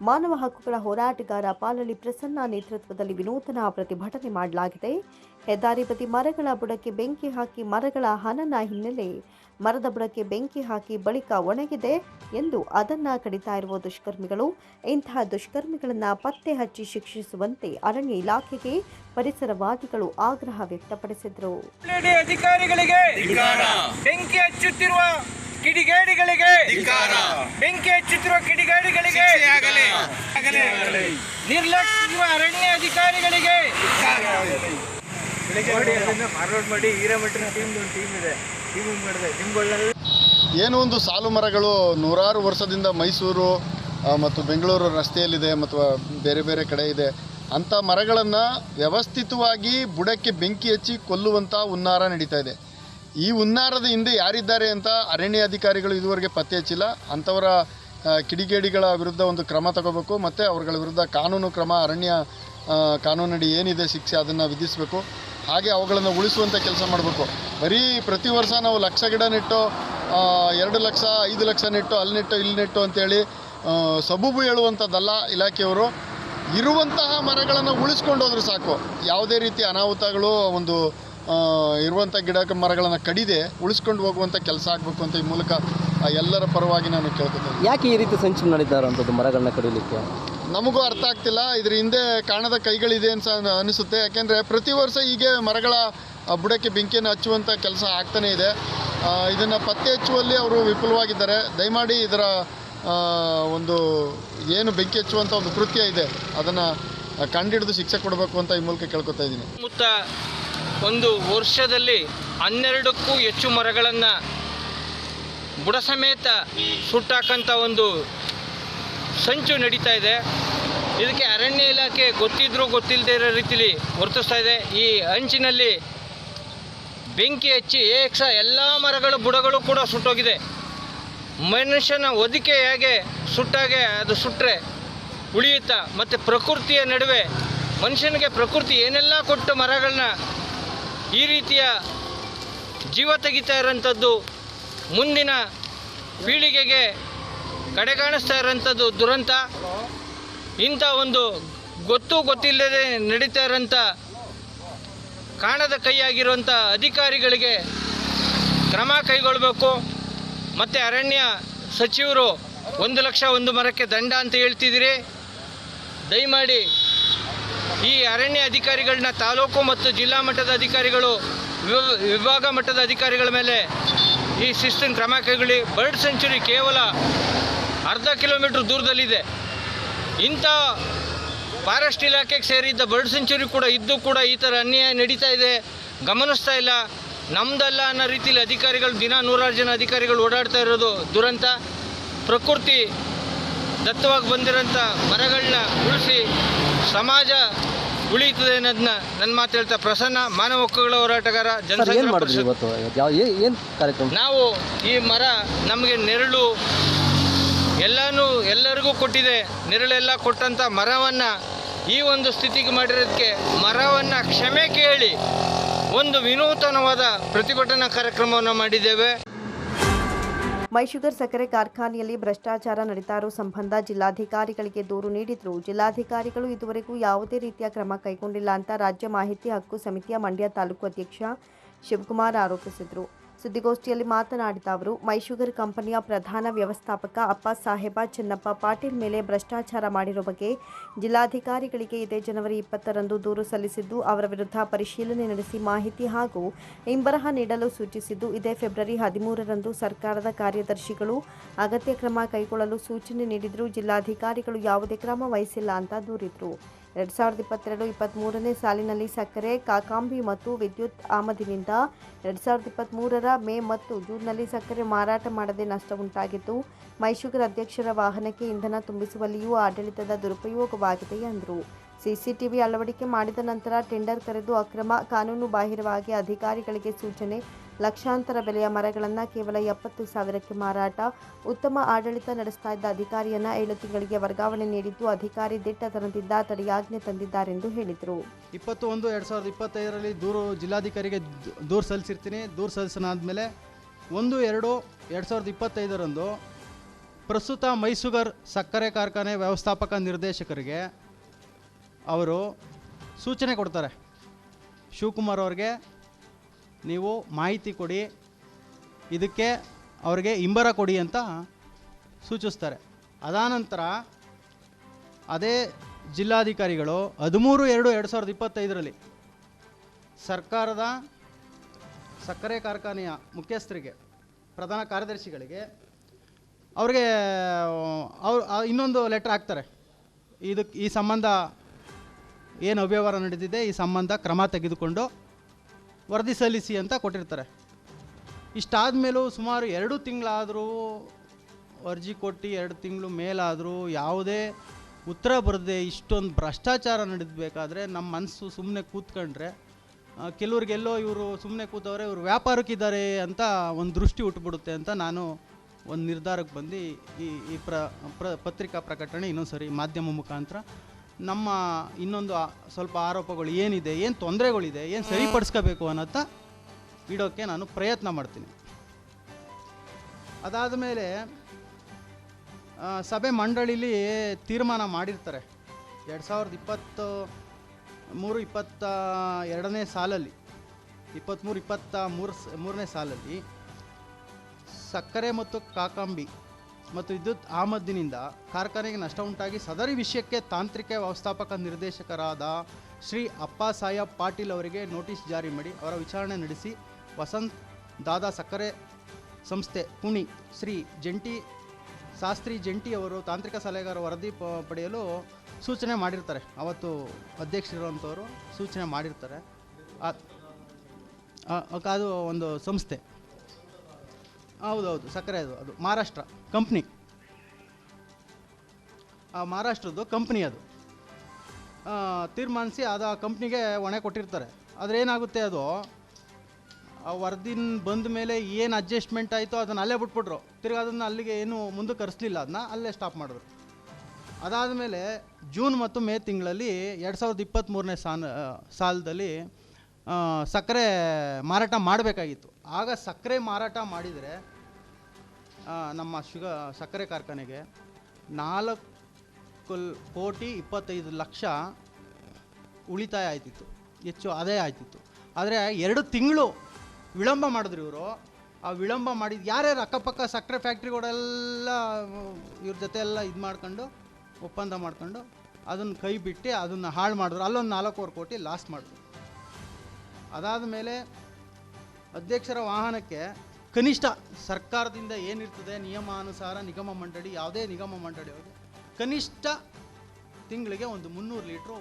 ಮಾನವ ಹಕ್ಕುಗಳ ಹೋರಾಟಗಾರ ಪಾಲಹಳ್ಳಿ ಪ್ರಸನ್ನ ನೇತೃತ್ವದಲ್ಲಿ ವಿನೂತನ ಪ್ರತಿಭಟನೆ ಮಾಡಲಾಗಿದೆ. ಹೆದ್ದಾರಿ ಬದಿ ಮರಗಳ ಬುಡಕ್ಕೆ ಬೆಂಕಿ ಹಾಕಿ ಮರಗಳ ಹನನ ಹಿನ್ನೆಲೆ ಮರದ ಬುಡಕ್ಕೆ ಬೆಂಕಿ ಹಾಕಿ ಬಳಿಕ ಒಣಗಿದೆ ಎಂದು ಅದನ್ನ ಕಡಿತಾ ಇರುವ ದುಷ್ಕರ್ಮಿಗಳು. ಇಂತಹ ದುಷ್ಕರ್ಮಿಗಳನ್ನು ಪತ್ತೆ ಹಚ್ಚಿ ಶಿಕ್ಷಿಸುವಂತೆ ಅರಣ್ಯ ಇಲಾಖೆಗೆ ಪರಿಸರವಾದಿಗಳು ಆಗ್ರಹ ವ್ಯಕ್ತಪಡಿಸಿದರು. ಅಧಿಕಾರಿಗಳಿಗೆ. ಬೆಂಕಿ ಹಚ್ಚುತ್ತಿರುವ ಕಿಡಿಗೇಡಿಗಳಿಗೆ. ಬೆಂಕಿ ಹಚ್ಚುತ್ತಿರುವ ಕಿಡಿಗೇಡಿಗಳಿಗೆ. ನಿರ್ಲಕ್ಷಿಸುವ ಅರಣ್ಯ ಅಧಿಕಾರಿಗಳಿಗೆ. ಟೀಮ್ ಒಂದು ಏನು ಒಂದು ಸಾಲು ಮರಗಳು ನೂರಾರು ವರ್ಷದಿಂದ ಮೈಸೂರು ಮತ್ತು ಬೆಂಗಳೂರು ರಸ್ತೆಯಲ್ಲಿದೆ, ಮತ್ತು ಬೇರೆ ಬೇರೆ ಕಡೆ ಇದೆ. ಅಂಥ ಮರಗಳನ್ನು ವ್ಯವಸ್ಥಿತವಾಗಿ ಬುಡಕ್ಕೆ ಬೆಂಕಿ ಹಚ್ಚಿ ಕೊಲ್ಲುವಂಥ ಹುನ್ನಾರ ನಡೀತಾ ಇದೆ. ಈ ಹುನ್ನಾರದ ಹಿಂದೆ ಯಾರಿದ್ದಾರೆ ಅಂತ ಅರಣ್ಯ ಅಧಿಕಾರಿಗಳು ಇದುವರೆಗೆ ಪತ್ತೆ ಹಚ್ಚಿಲ್ಲ. ಅಂಥವರ ಕಿಡಿಗೇಡಿಗಳ ವಿರುದ್ಧ ಒಂದು ಕ್ರಮ ತಗೋಬೇಕು, ಮತ್ತು ಅವರುಗಳ ವಿರುದ್ಧ ಕಾನೂನು ಕ್ರಮ, ಅರಣ್ಯ ಕಾನೂನಡಿ ಏನಿದೆ ಶಿಕ್ಷೆ ಅದನ್ನು ವಿಧಿಸಬೇಕು. ಹಾಗೆ ಅವುಗಳನ್ನು ಉಳಿಸುವಂಥ ಕೆಲಸ ಮಾಡಬೇಕು. ಬರೀ ಪ್ರತಿ ವರ್ಷ ನಾವು ಲಕ್ಷ ಗಿಡ ನೆಟ್ಟು ಎರಡು ಲಕ್ಷ, ಐದು ಲಕ್ಷ ನೆಟ್ಟು, ಅಲ್ಲಿ ನೆಟ್ಟು, ಇಲ್ಲಿ ನೆಟ್ಟು ಅಂತೇಳಿ ಸಬೂಬು ಹೇಳುವಂಥದ್ದಲ್ಲ ಇಲಾಖೆಯವರು, ಇರುವಂತಹ ಮರಗಳನ್ನು ಉಳಿಸ್ಕೊಂಡು ಹೋದ್ರೆ ಸಾಕು. ಯಾವುದೇ ರೀತಿ ಅನಾಹುತಗಳು, ಒಂದು ಇರುವಂಥ ಗಿಡ ಮರಗಳನ್ನು ಕಡಿದೆ, ಉಳಿಸ್ಕೊಂಡು ಹೋಗುವಂಥ ಕೆಲಸ ಆಗಬೇಕು ಅಂತ ಈ ಮೂಲಕ ಎಲ್ಲರ ಪರವಾಗಿ ನಾನು ಕೇಳ್ಕೊತೀನಿ. ಯಾಕೆ ಈ ರೀತಿ ಸಂಚು ನಡೀತಾರಂಥದ್ದು ಮರಗಳನ್ನ ಕಡಿಲಿಕ್ಕೆ? ನಮಗೂ ಅರ್ಥ ಆಗ್ತಿಲ್ಲ. ಇದ್ರ ಹಿಂದೆ ಕಾಣದ ಕೈಗಳಿದೆ ಅಂತ ಅನಿಸುತ್ತೆ. ಯಾಕೆಂದರೆ ಪ್ರತಿ ವರ್ಷ ಹೀಗೆ ಮರಗಳ ಬುಡಕ್ಕೆ ಬೆಂಕಿಯನ್ನು ಹಚ್ಚುವಂಥ ಕೆಲಸ ಆಗ್ತಾನೇ ಇದೆ. ಇದನ್ನು ಪತ್ತೆ ಹಚ್ಚುವಲ್ಲಿ ಅವರು ವಿಫಲವಾಗಿದ್ದಾರೆ ದಯಮಾಡಿ ಇದರ ಒಂದು ಏನು ಬೆಂಕಿ ಹಚ್ಚುವಂಥ ಒಂದು ಕೃತ್ಯ ಇದೆ, ಅದನ್ನು ಕಂಡಿಡಿದು ಶಿಕ್ಷೆ ಕೊಡಬೇಕು ಅಂತ ಈ ಮೂಲಕ ಕೇಳ್ಕೊತಾ ಇದ್ದೀನಿ. ಸುತ್ತ ಒಂದು ವರ್ಷದಲ್ಲಿ ಹನ್ನೆರಡಕ್ಕೂ ಹೆಚ್ಚು ಮರಗಳನ್ನು ಬುಡ ಸಮೇತ ಸುಟ್ಟಾಕಂಥ ಒಂದು ಸಂಚು ನಡೀತಾ ಇದೆ. ಇದಕ್ಕೆ ಅರಣ್ಯ ಇಲಾಖೆ ಗೊತ್ತಿದ್ರೂ ಗೊತ್ತಿಲ್ಲದೆ ಇರೋ ರೀತಿಲಿ ವರ್ತಿಸ್ತಾ ಇದೆ. ಈ ಅಂಚಿನಲ್ಲಿ ಬೆಂಕಿ ಹಚ್ಚಿ ಏಕ್ಸ ಎಲ್ಲ ಮರಗಳ, ಬುಡಗಳು ಕೂಡ ಸುಟ್ಟೋಗಿದೆ. ಮನುಷ್ಯನ ಒದಿಕೆ ಹೇಗೆ ಸುಟ್ಟಾಗೆ ಅದು ಸುಟ್ಟರೆ ಉಳಿಯುತ್ತಾ? ಮತ್ತು ಪ್ರಕೃತಿಯ ನಡುವೆ ಮನುಷ್ಯನಿಗೆ ಪ್ರಕೃತಿ ಏನೆಲ್ಲ ಕೊಟ್ಟು ಮರಗಳನ್ನ ಈ ರೀತಿಯ ಜೀವ ತೆಗಿತಾ ಇರೋಂಥದ್ದು ಮುಂದಿನ ಪೀಳಿಗೆಗೆ ಕಡೆಗಾಣಿಸ್ತಾ ಇರೋಂಥದ್ದು ದುರಂತ, ಇಂಥ ಒಂದು ಗೊತ್ತು ಗೊತ್ತಿಲ್ಲದೆ ನಡೀತಾ ಇರೋಂಥ ಕಾಣದ ಕೈಯಾಗಿರುವಂಥ ಅಧಿಕಾರಿಗಳಿಗೆ ಕ್ರಮ ಕೈಗೊಳ್ಳಬೇಕು ಮತ್ತು ಅರಣ್ಯ ಸಚಿವರು ಒಂದು ಲಕ್ಷ ಒಂದು ಮರಕ್ಕೆ ದಂಡ ಅಂತ ಹೇಳ್ತಿದ್ದೀರಿ. ದಯಮಾಡಿ ಈ ಅರಣ್ಯ ಅಧಿಕಾರಿಗಳನ್ನ ತಾಲೂಕು ಮತ್ತು ಜಿಲ್ಲಾ ಮಟ್ಟದ ಅಧಿಕಾರಿಗಳು, ವಿಭ- ವಿಭಾಗ ಮಟ್ಟದ ಅಧಿಕಾರಿಗಳ ಮೇಲೆ ಈ ಶಿಸ್ತಿನ ಕ್ರಮ ಕೈಗೊಳ್ಳಿ. ಬರ್ಡ್ ಸೆಂಚುರಿ ಕೇವಲ ಅರ್ಧ ಕಿಲೋಮೀಟ್ರ್ ದೂರದಲ್ಲಿದೆ. ಇಂಥ ಫಾರೆಸ್ಟ್ ಇಲಾಖೆಗೆ ಸೇರಿದ್ದ ಬರ್ಡ್ ಸೆಂಚುರಿ ಕೂಡ ಇದ್ದು ಕೂಡ ಈ ಥರ ಅನ್ಯಾಯ ನಡೀತಾ ಇದೆ. ಗಮನಿಸ್ತಾ ಇಲ್ಲ. ನಮ್ದಲ್ಲ ಅನ್ನೋ ರೀತಿಯಲ್ಲಿ ಅಧಿಕಾರಿಗಳು ದಿನ ನೂರಾರು ಜನ ಅಧಿಕಾರಿಗಳು ಓಡಾಡ್ತಾ ಇರೋದು ದುರಂತ. ಪ್ರಕೃತಿ ದತ್ತವಾಗಿ ಬಂದಿರೋಂಥ ಮರಗಳನ್ನ ಉಳಿಸಿ ಸಮಾಜ ಉಳಿಯುತ್ತದೆ ಅನ್ನೋದನ್ನ ನನ್ನ ಮಾತು ಹೇಳ್ತಾ ಪ್ರಸನ್ನ ಮಾನವ ಹಕ್ಕುಗಳ ಹೋರಾಟಗಾರ ಜನಸಂಖ್ಯೆ ನಾವು ಈ ಮರ ನಮಗೆ ನೆರಳು ಎಲ್ಲನೂ ಎಲ್ಲರಿಗೂ ಕೊಟ್ಟಿದೆ. ನೆರಳೆಲ್ಲ ಕೊಟ್ಟಂಥ ಮರವನ್ನು ಈ ಒಂದು ಸ್ಥಿತಿಗೆ ಮಾಡಿರೋದಕ್ಕೆ ಮರವನ್ನು ಕ್ಷಮೆ ಕೇಳಿ ಒಂದು ವಿನೂತನವಾದ ಪ್ರತಿಭಟನಾ ಕಾರ್ಯಕ್ರಮವನ್ನು ಮಾಡಿದ್ದೇವೆ. ಮೈಶುಗರ್ ಸಕ್ಕರೆ ಕಾರ್ಖಾನೆಯಲ್ಲಿ ಭ್ರಷ್ಟಾಚಾರ ನಡೀತಾ ಸಂಬಂಧ ಜಿಲ್ಲಾಧಿಕಾರಿಗಳಿಗೆ ದೂರು ನೀಡಿದ್ರು. ಜಿಲ್ಲಾಧಿಕಾರಿಗಳು ಇದುವರೆಗೂ ಯಾವುದೇ ರೀತಿಯ ಕ್ರಮ ಕೈಗೊಂಡಿಲ್ಲ ಅಂತ ರಾಜ್ಯ ಮಾಹಿತಿ ಹಕ್ಕು ಸಮಿತಿಯ ಮಂಡ್ಯ ತಾಲೂಕು ಅಧ್ಯಕ್ಷ ಶಿವಕುಮಾರ್ ಆರೋಪಿಸಿದರು. ಸುದ್ದಿಗೋಷ್ಠಿಯಲ್ಲಿ ಮಾತನಾಡಿದ ಅವರು ಮೈಶುಗರ್ ಕಂಪನಿಯ ಪ್ರಧಾನ ವ್ಯವಸ್ಥಾಪಕ ಅಪ್ಪ ಸಾಹೇಬ ಚೆನ್ನಪ್ಪ ಪಾಟೀಲ್ ಮೇಲೆ ಭ್ರಷ್ಟಾಚಾರ ಮಾಡಿರುವ ಬಗ್ಗೆ ಜಿಲ್ಲಾಧಿಕಾರಿಗಳಿಗೆ ಇದೇ ಜನವರಿ ಇಪ್ಪತ್ತರಂದು ದೂರು ಸಲ್ಲಿಸಿದ್ದು, ಅವರ ವಿರುದ್ಧ ಪರಿಶೀಲನೆ ನಡೆಸಿ ಮಾಹಿತಿ ಹಾಗೂ ಇಂಬರಹ ನೀಡಲು ಸೂಚಿಸಿದ್ದು, ಇದೇ ಫೆಬ್ರವರಿ ಹದಿಮೂರರಂದು ಸರ್ಕಾರದ ಕಾರ್ಯದರ್ಶಿಗಳು ಅಗತ್ಯ ಕ್ರಮ ಕೈಗೊಳ್ಳಲು ಸೂಚನೆ ನೀಡಿದರೂ. ಜಿಲ್ಲಾಧಿಕಾರಿಗಳು ಯಾವುದೇ ಕ್ರಮ ವಹಿಸಿಲ್ಲ ಅಂತ ದೂರಿದರು. ಎರಡು ಸಾವಿರದ ಇಪ್ಪತ್ತೆರಡು ಇಪ್ಪತ್ತ್ಮೂರನೇ ಸಾಲಿನಲ್ಲಿ ಸಕ್ಕರೆ, ಕಾಕಾಂಬಿ ಮತ್ತು ವಿದ್ಯುತ್ ಆಮದಿನಿಂದ ಎರಡು ಸಾವಿರದ ಇಪ್ಪತ್ತ್ಮೂರರ ಮೇ ಮತ್ತು ಜೂನ್ನಲ್ಲಿ ಸಕ್ಕರೆ ಮಾರಾಟ ಮಾಡದೆ ನಷ್ಟ ಉಂಟಾಗಿದ್ದು ಮೈಶುಗರ್ ಅಧ್ಯಕ್ಷರ ವಾಹನಕ್ಕೆ ಇಂಧನ ತುಂಬಿಸುವಲ್ಲಿಯೂ ಆಡಳಿತದ ದುರುಪಯೋಗವಾಗಿದೆ ಎಂದರು. ಸಿಸಿಟಿವಿ ಅಳವಡಿಕೆ ಮಾಡಿದ ನಂತರ ಟೆಂಡರ್ ಕರೆದು ಅಕ್ರಮ ಕಾನೂನು ಬಾಹಿರವಾಗಿ ಅಧಿಕಾರಿಗಳಿಗೆ ಸೂಚನೆ ಲಕ್ಷಾಂತರ ಬೆಲೆಯ ಮರಗಳನ್ನು ಕೇವಲ ಎಪ್ಪತ್ತು ಸಾವಿರಕ್ಕೆ ಮಾರಾಟ. ಉತ್ತಮ ಆಡಳಿತ ನಡೆಸ್ತಾ ಇದ್ದ ಅಧಿಕಾರಿಯನ್ನ ಏಳು ತಿಂಗಳಿಗೆ ವರ್ಗಾವಣೆ ನೀಡಿದ್ದು, ಅಧಿಕಾರಿ ದಿಟ್ಟತನದಿಂದ ತಡೆಯಾಜ್ಞೆ ತಂದಿದ್ದಾರೆಂದು ಹೇಳಿದರು. ಇಪ್ಪತ್ತು ಒಂದು ಎರಡು ಸಾವಿರದ ಇಪ್ಪತ್ತೈದರಲ್ಲಿ ದೂರು ಜಿಲ್ಲಾಧಿಕಾರಿಗೆ ದೂರು ಸಲ್ಲಿಸಿರ್ತೀನಿ. ದೂರು ಸಲ್ಲಿಸಿನಾದ್ಮೇಲೆ ಒಂದು, ಎರಡು ಎರಡು ಸಾವಿರದ ಇಪ್ಪತ್ತೈದರಂದು ಪ್ರಸ್ತುತ ಮೈಸೂಗರ್ ಸಕ್ಕರೆ ಕಾರ್ಖಾನೆ ವ್ಯವಸ್ಥಾಪಕ ನಿರ್ದೇಶಕರಿಗೆ ಅವರು ಸೂಚನೆ ಕೊಡ್ತಾರೆ. ಶಿವಕುಮಾರ್ ಅವ್ರಿಗೆ ನೀವು ಮಾಹಿತಿ ಕೊಡಿ. ಇದಕ್ಕೆ ಅವ್ರಿಗೆ ಇಂಬರ ಕೊಡಿ ಅಂತ ಸೂಚಿಸ್ತಾರೆ. ಅದಾನಂತರ ಅದೇ ಜಿಲ್ಲಾಧಿಕಾರಿಗಳು ಹದಿಮೂರು ಎರಡು ಎರಡು ಸಾವಿರದ ಇಪ್ಪತ್ತೈದರಲ್ಲಿ ಸರ್ಕಾರದ ಸಕ್ಕರೆ ಕಾರ್ಖಾನೆಯ ಮುಖ್ಯಸ್ಥರಿಗೆ, ಪ್ರಧಾನ ಕಾರ್ಯದರ್ಶಿಗಳಿಗೆ ಅವ್ರಿಗೆ, ಅವ್ರು ಇನ್ನೊಂದು ಲೆಟ್ರ್ ಹಾಕ್ತಾರೆ. ಇದಕ್ಕೆ ಈ ಸಂಬಂಧ ಏನು ಅವ್ಯವಹಾರ ನಡೆದಿದೆ, ಈ ಸಂಬಂಧ ಕ್ರಮ ತೆಗೆದುಕೊಂಡು ವರದಿ ಸಲ್ಲಿಸಿ ಅಂತ ಕೊಟ್ಟಿರ್ತಾರೆ. ಇಷ್ಟಾದ ಮೇಲೂ ಸುಮಾರು ಎರಡು ತಿಂಗಳಾದರೂ ಅರ್ಜಿ ಕೊಟ್ಟು ಎರಡು ತಿಂಗಳು ಮೇಲಾದರೂ ಯಾವುದೇ ಉತ್ತರ ಬರದೆ ಇಷ್ಟೊಂದು ಭ್ರಷ್ಟಾಚಾರ ನಡೆದಬೇಕಾದ್ರೆ ನಮ್ಮ ಮನಸ್ಸು ಸುಮ್ಮನೆ ಕೂತ್ಕೊಂಡ್ರೆ ಕೆಲವ್ರಿಗೆಲ್ಲೋ ಇವರು ಸುಮ್ಮನೆ ಕೂತವ್ರೆ, ಇವರು ವ್ಯಾಪಾರಕ್ಕಿದ್ದಾರೆ ಅಂತ ಒಂದು ದೃಷ್ಟಿ ಹುಟ್ಟುಬಿಡುತ್ತೆ ಅಂತ ನಾನು ಒಂದು ನಿರ್ಧಾರಕ್ಕೆ ಬಂದು ಈ ಈ ಪ್ರ ಪತ್ರಿಕಾ ಪ್ರಕಟಣೆ ಇನ್ನೊಂದು ಸರಿ ಮಾಧ್ಯಮ ಮುಖಾಂತರ ನಮ್ಮ ಇನ್ನೊಂದು ಸ್ವಲ್ಪ ಆರೋಪಗಳು ಏನಿದೆ, ಏನು ತೊಂದರೆಗಳಿದೆ, ಏನು ಸರಿಪಡಿಸ್ಕೋಬೇಕು ಅನ್ನೋತ್ತ ಇಡೋಕ್ಕೆ ನಾನು ಪ್ರಯತ್ನ ಮಾಡ್ತೀನಿ. ಅದಾದ ಮೇಲೆ ಸಭೆ ಮಂಡಳಿಲಿ ತೀರ್ಮಾನ ಮಾಡಿರ್ತಾರೆ. ಎರಡು ಸಾವಿರದ ಇಪ್ಪತ್ತು ಮೂರು ಇಪ್ಪತ್ತ ಎರಡನೇ ಸಾಲಲ್ಲಿ ಇಪ್ಪತ್ತ್ಮೂರು ಇಪ್ಪತ್ತ ಮೂರು ಮೂರನೇ ಸಾಲಲ್ಲಿ ಸಕ್ಕರೆ ಮತ್ತು ಕಾಕಂಬಿ ಮತ್ತು ವಿದ್ಯುತ್ ಆಮದಿನಿಂದ ಕಾರ್ಖಾನೆಗೆ ನಷ್ಟ ಉಂಟಾಗಿ ಸದರಿ ವಿಷಯಕ್ಕೆ ತಾಂತ್ರಿಕ ವ್ಯವಸ್ಥಾಪಕ ನಿರ್ದೇಶಕರಾದ ಶ್ರೀ ಅಪ್ಪ ಸಾಹೇಬ್ ಪಾಟೀಲ್ ಅವರಿಗೆ ನೋಟಿಸ್ ಜಾರಿ ಮಾಡಿ ಅವರ ವಿಚಾರಣೆ ನಡೆಸಿ ವಸಂತ್ ದಾದಾ ಸಕ್ಕರೆ ಸಂಸ್ಥೆ ಪುಣಿ ಶ್ರೀ ಜಂಟಿ, ಶಾಸ್ತ್ರಿ ಜಂಟಿ ಅವರು ತಾಂತ್ರಿಕ ಸಲಹೆಗಾರ ವರದಿ ಪಡೆಯಲು ಸೂಚನೆ ಮಾಡಿರ್ತಾರೆ. ಅವತ್ತು ಅಧ್ಯಕ್ಷರಿರುವಂಥವರು ಸೂಚನೆ ಮಾಡಿರ್ತಾರೆ. ಅದು ಒಂದು ಸಂಸ್ಥೆ. ಹೌದೌದು, ಸಕ್ಕರೆ ಅದು ಅದು ಮಹಾರಾಷ್ಟ್ರ ಕಂಪ್ನಿ ಆ ಮಹಾರಾಷ್ಟ್ರದ್ದು ಕಂಪ್ನಿ ಅದು. ತೀರ್ಮಾನಿಸಿ ಅದು ಆ ಕಂಪ್ನಿಗೆ ಹೊಣೆ ಕೊಟ್ಟಿರ್ತಾರೆ. ಆದರೆ ಏನಾಗುತ್ತೆ ಅದು? ಆ ವರದಿನ ಬಂದ ಮೇಲೆ ಏನು ಅಡ್ಜಸ್ಟ್ಮೆಂಟ್ ಆಯಿತು ಅದನ್ನು ಅಲ್ಲೇ ಬಿಟ್ಬಿಟ್ರು. ತಿರ್ಗಿ ಅದನ್ನು ಅಲ್ಲಿಗೆ ಏನು ಮುಂದೆ ಕರೆಸ್ಲಿಲ್ಲ, ಅದನ್ನ ಅಲ್ಲೇ ಸ್ಟಾಪ್ ಮಾಡಿದ್ರು. ಅದಾದಮೇಲೆ ಜೂನ್ ಮತ್ತು ಮೇ ತಿಂಗಳಲ್ಲಿ ಎರಡು ಸಾವಿರದ ಇಪ್ಪತ್ತ್ಮೂರನೇ ಸಾಲ ಸಾಲದಲ್ಲಿ ಸಕ್ಕರೆ ಮಾರಾಟ ಮಾಡಬೇಕಾಗಿತ್ತು. ಆಗ ಸಕ್ಕರೆ ಮಾರಾಟ ಮಾಡಿದರೆ ನಮ್ಮ ಶುಗ, ಸಕ್ಕರೆ ಕಾರ್ಖಾನೆಗೆ ನಾಲ್ಕು ಕೋಟಿ ಇಪ್ಪತ್ತೈದು ಲಕ್ಷ ಉಳಿತಾಯ ಆಯ್ತಿತ್ತು. ಹೆಚ್ಚು ಆದಾಯ ಆಯ್ತಿತ್ತು. ಆದರೆ ಎರಡು ತಿಂಗಳು ವಿಳಂಬ ಮಾಡಿದ್ರು ಇವರು. ಆ ವಿಳಂಬ ಮಾಡಿದ ಯಾರ್ಯಾರು ಅಕ್ಕಪಕ್ಕ ಸಕ್ಕರೆ ಫ್ಯಾಕ್ಟ್ರಿಗಳೆಲ್ಲ ಇವ್ರ ಜೊತೆ ಎಲ್ಲ ಇದು ಮಾಡ್ಕೊಂಡು, ಒಪ್ಪಂದ ಮಾಡ್ಕೊಂಡು ಅದನ್ನು ಕೈ ಬಿಟ್ಟು ಅದನ್ನು ಹಾಳು ಮಾಡಿದ್ರು. ಅಲ್ಲೊಂದು ನಾಲ್ಕೂವರೆ ಕೋಟಿ ಲಾಸ್ ಮಾಡಿದ್ರು. ಅದಾದ ಮೇಲೆ ಅಧ್ಯಕ್ಷರ ವಾಹನಕ್ಕೆ ಕನಿಷ್ಠ ಸರ್ಕಾರದಿಂದ ಏನಿರ್ತದೆ ನಿಯಮಾನುಸಾರ ನಿಗಮ ಮಂಡಳಿ, ಯಾವುದೇ ನಿಗಮ ಮಂಡಳಿ ಅವ್ರಿಗೆ ಕನಿಷ್ಠ ತಿಂಗಳಿಗೆ ಒಂದು ಮುನ್ನೂರು ಲೀಟ್ರು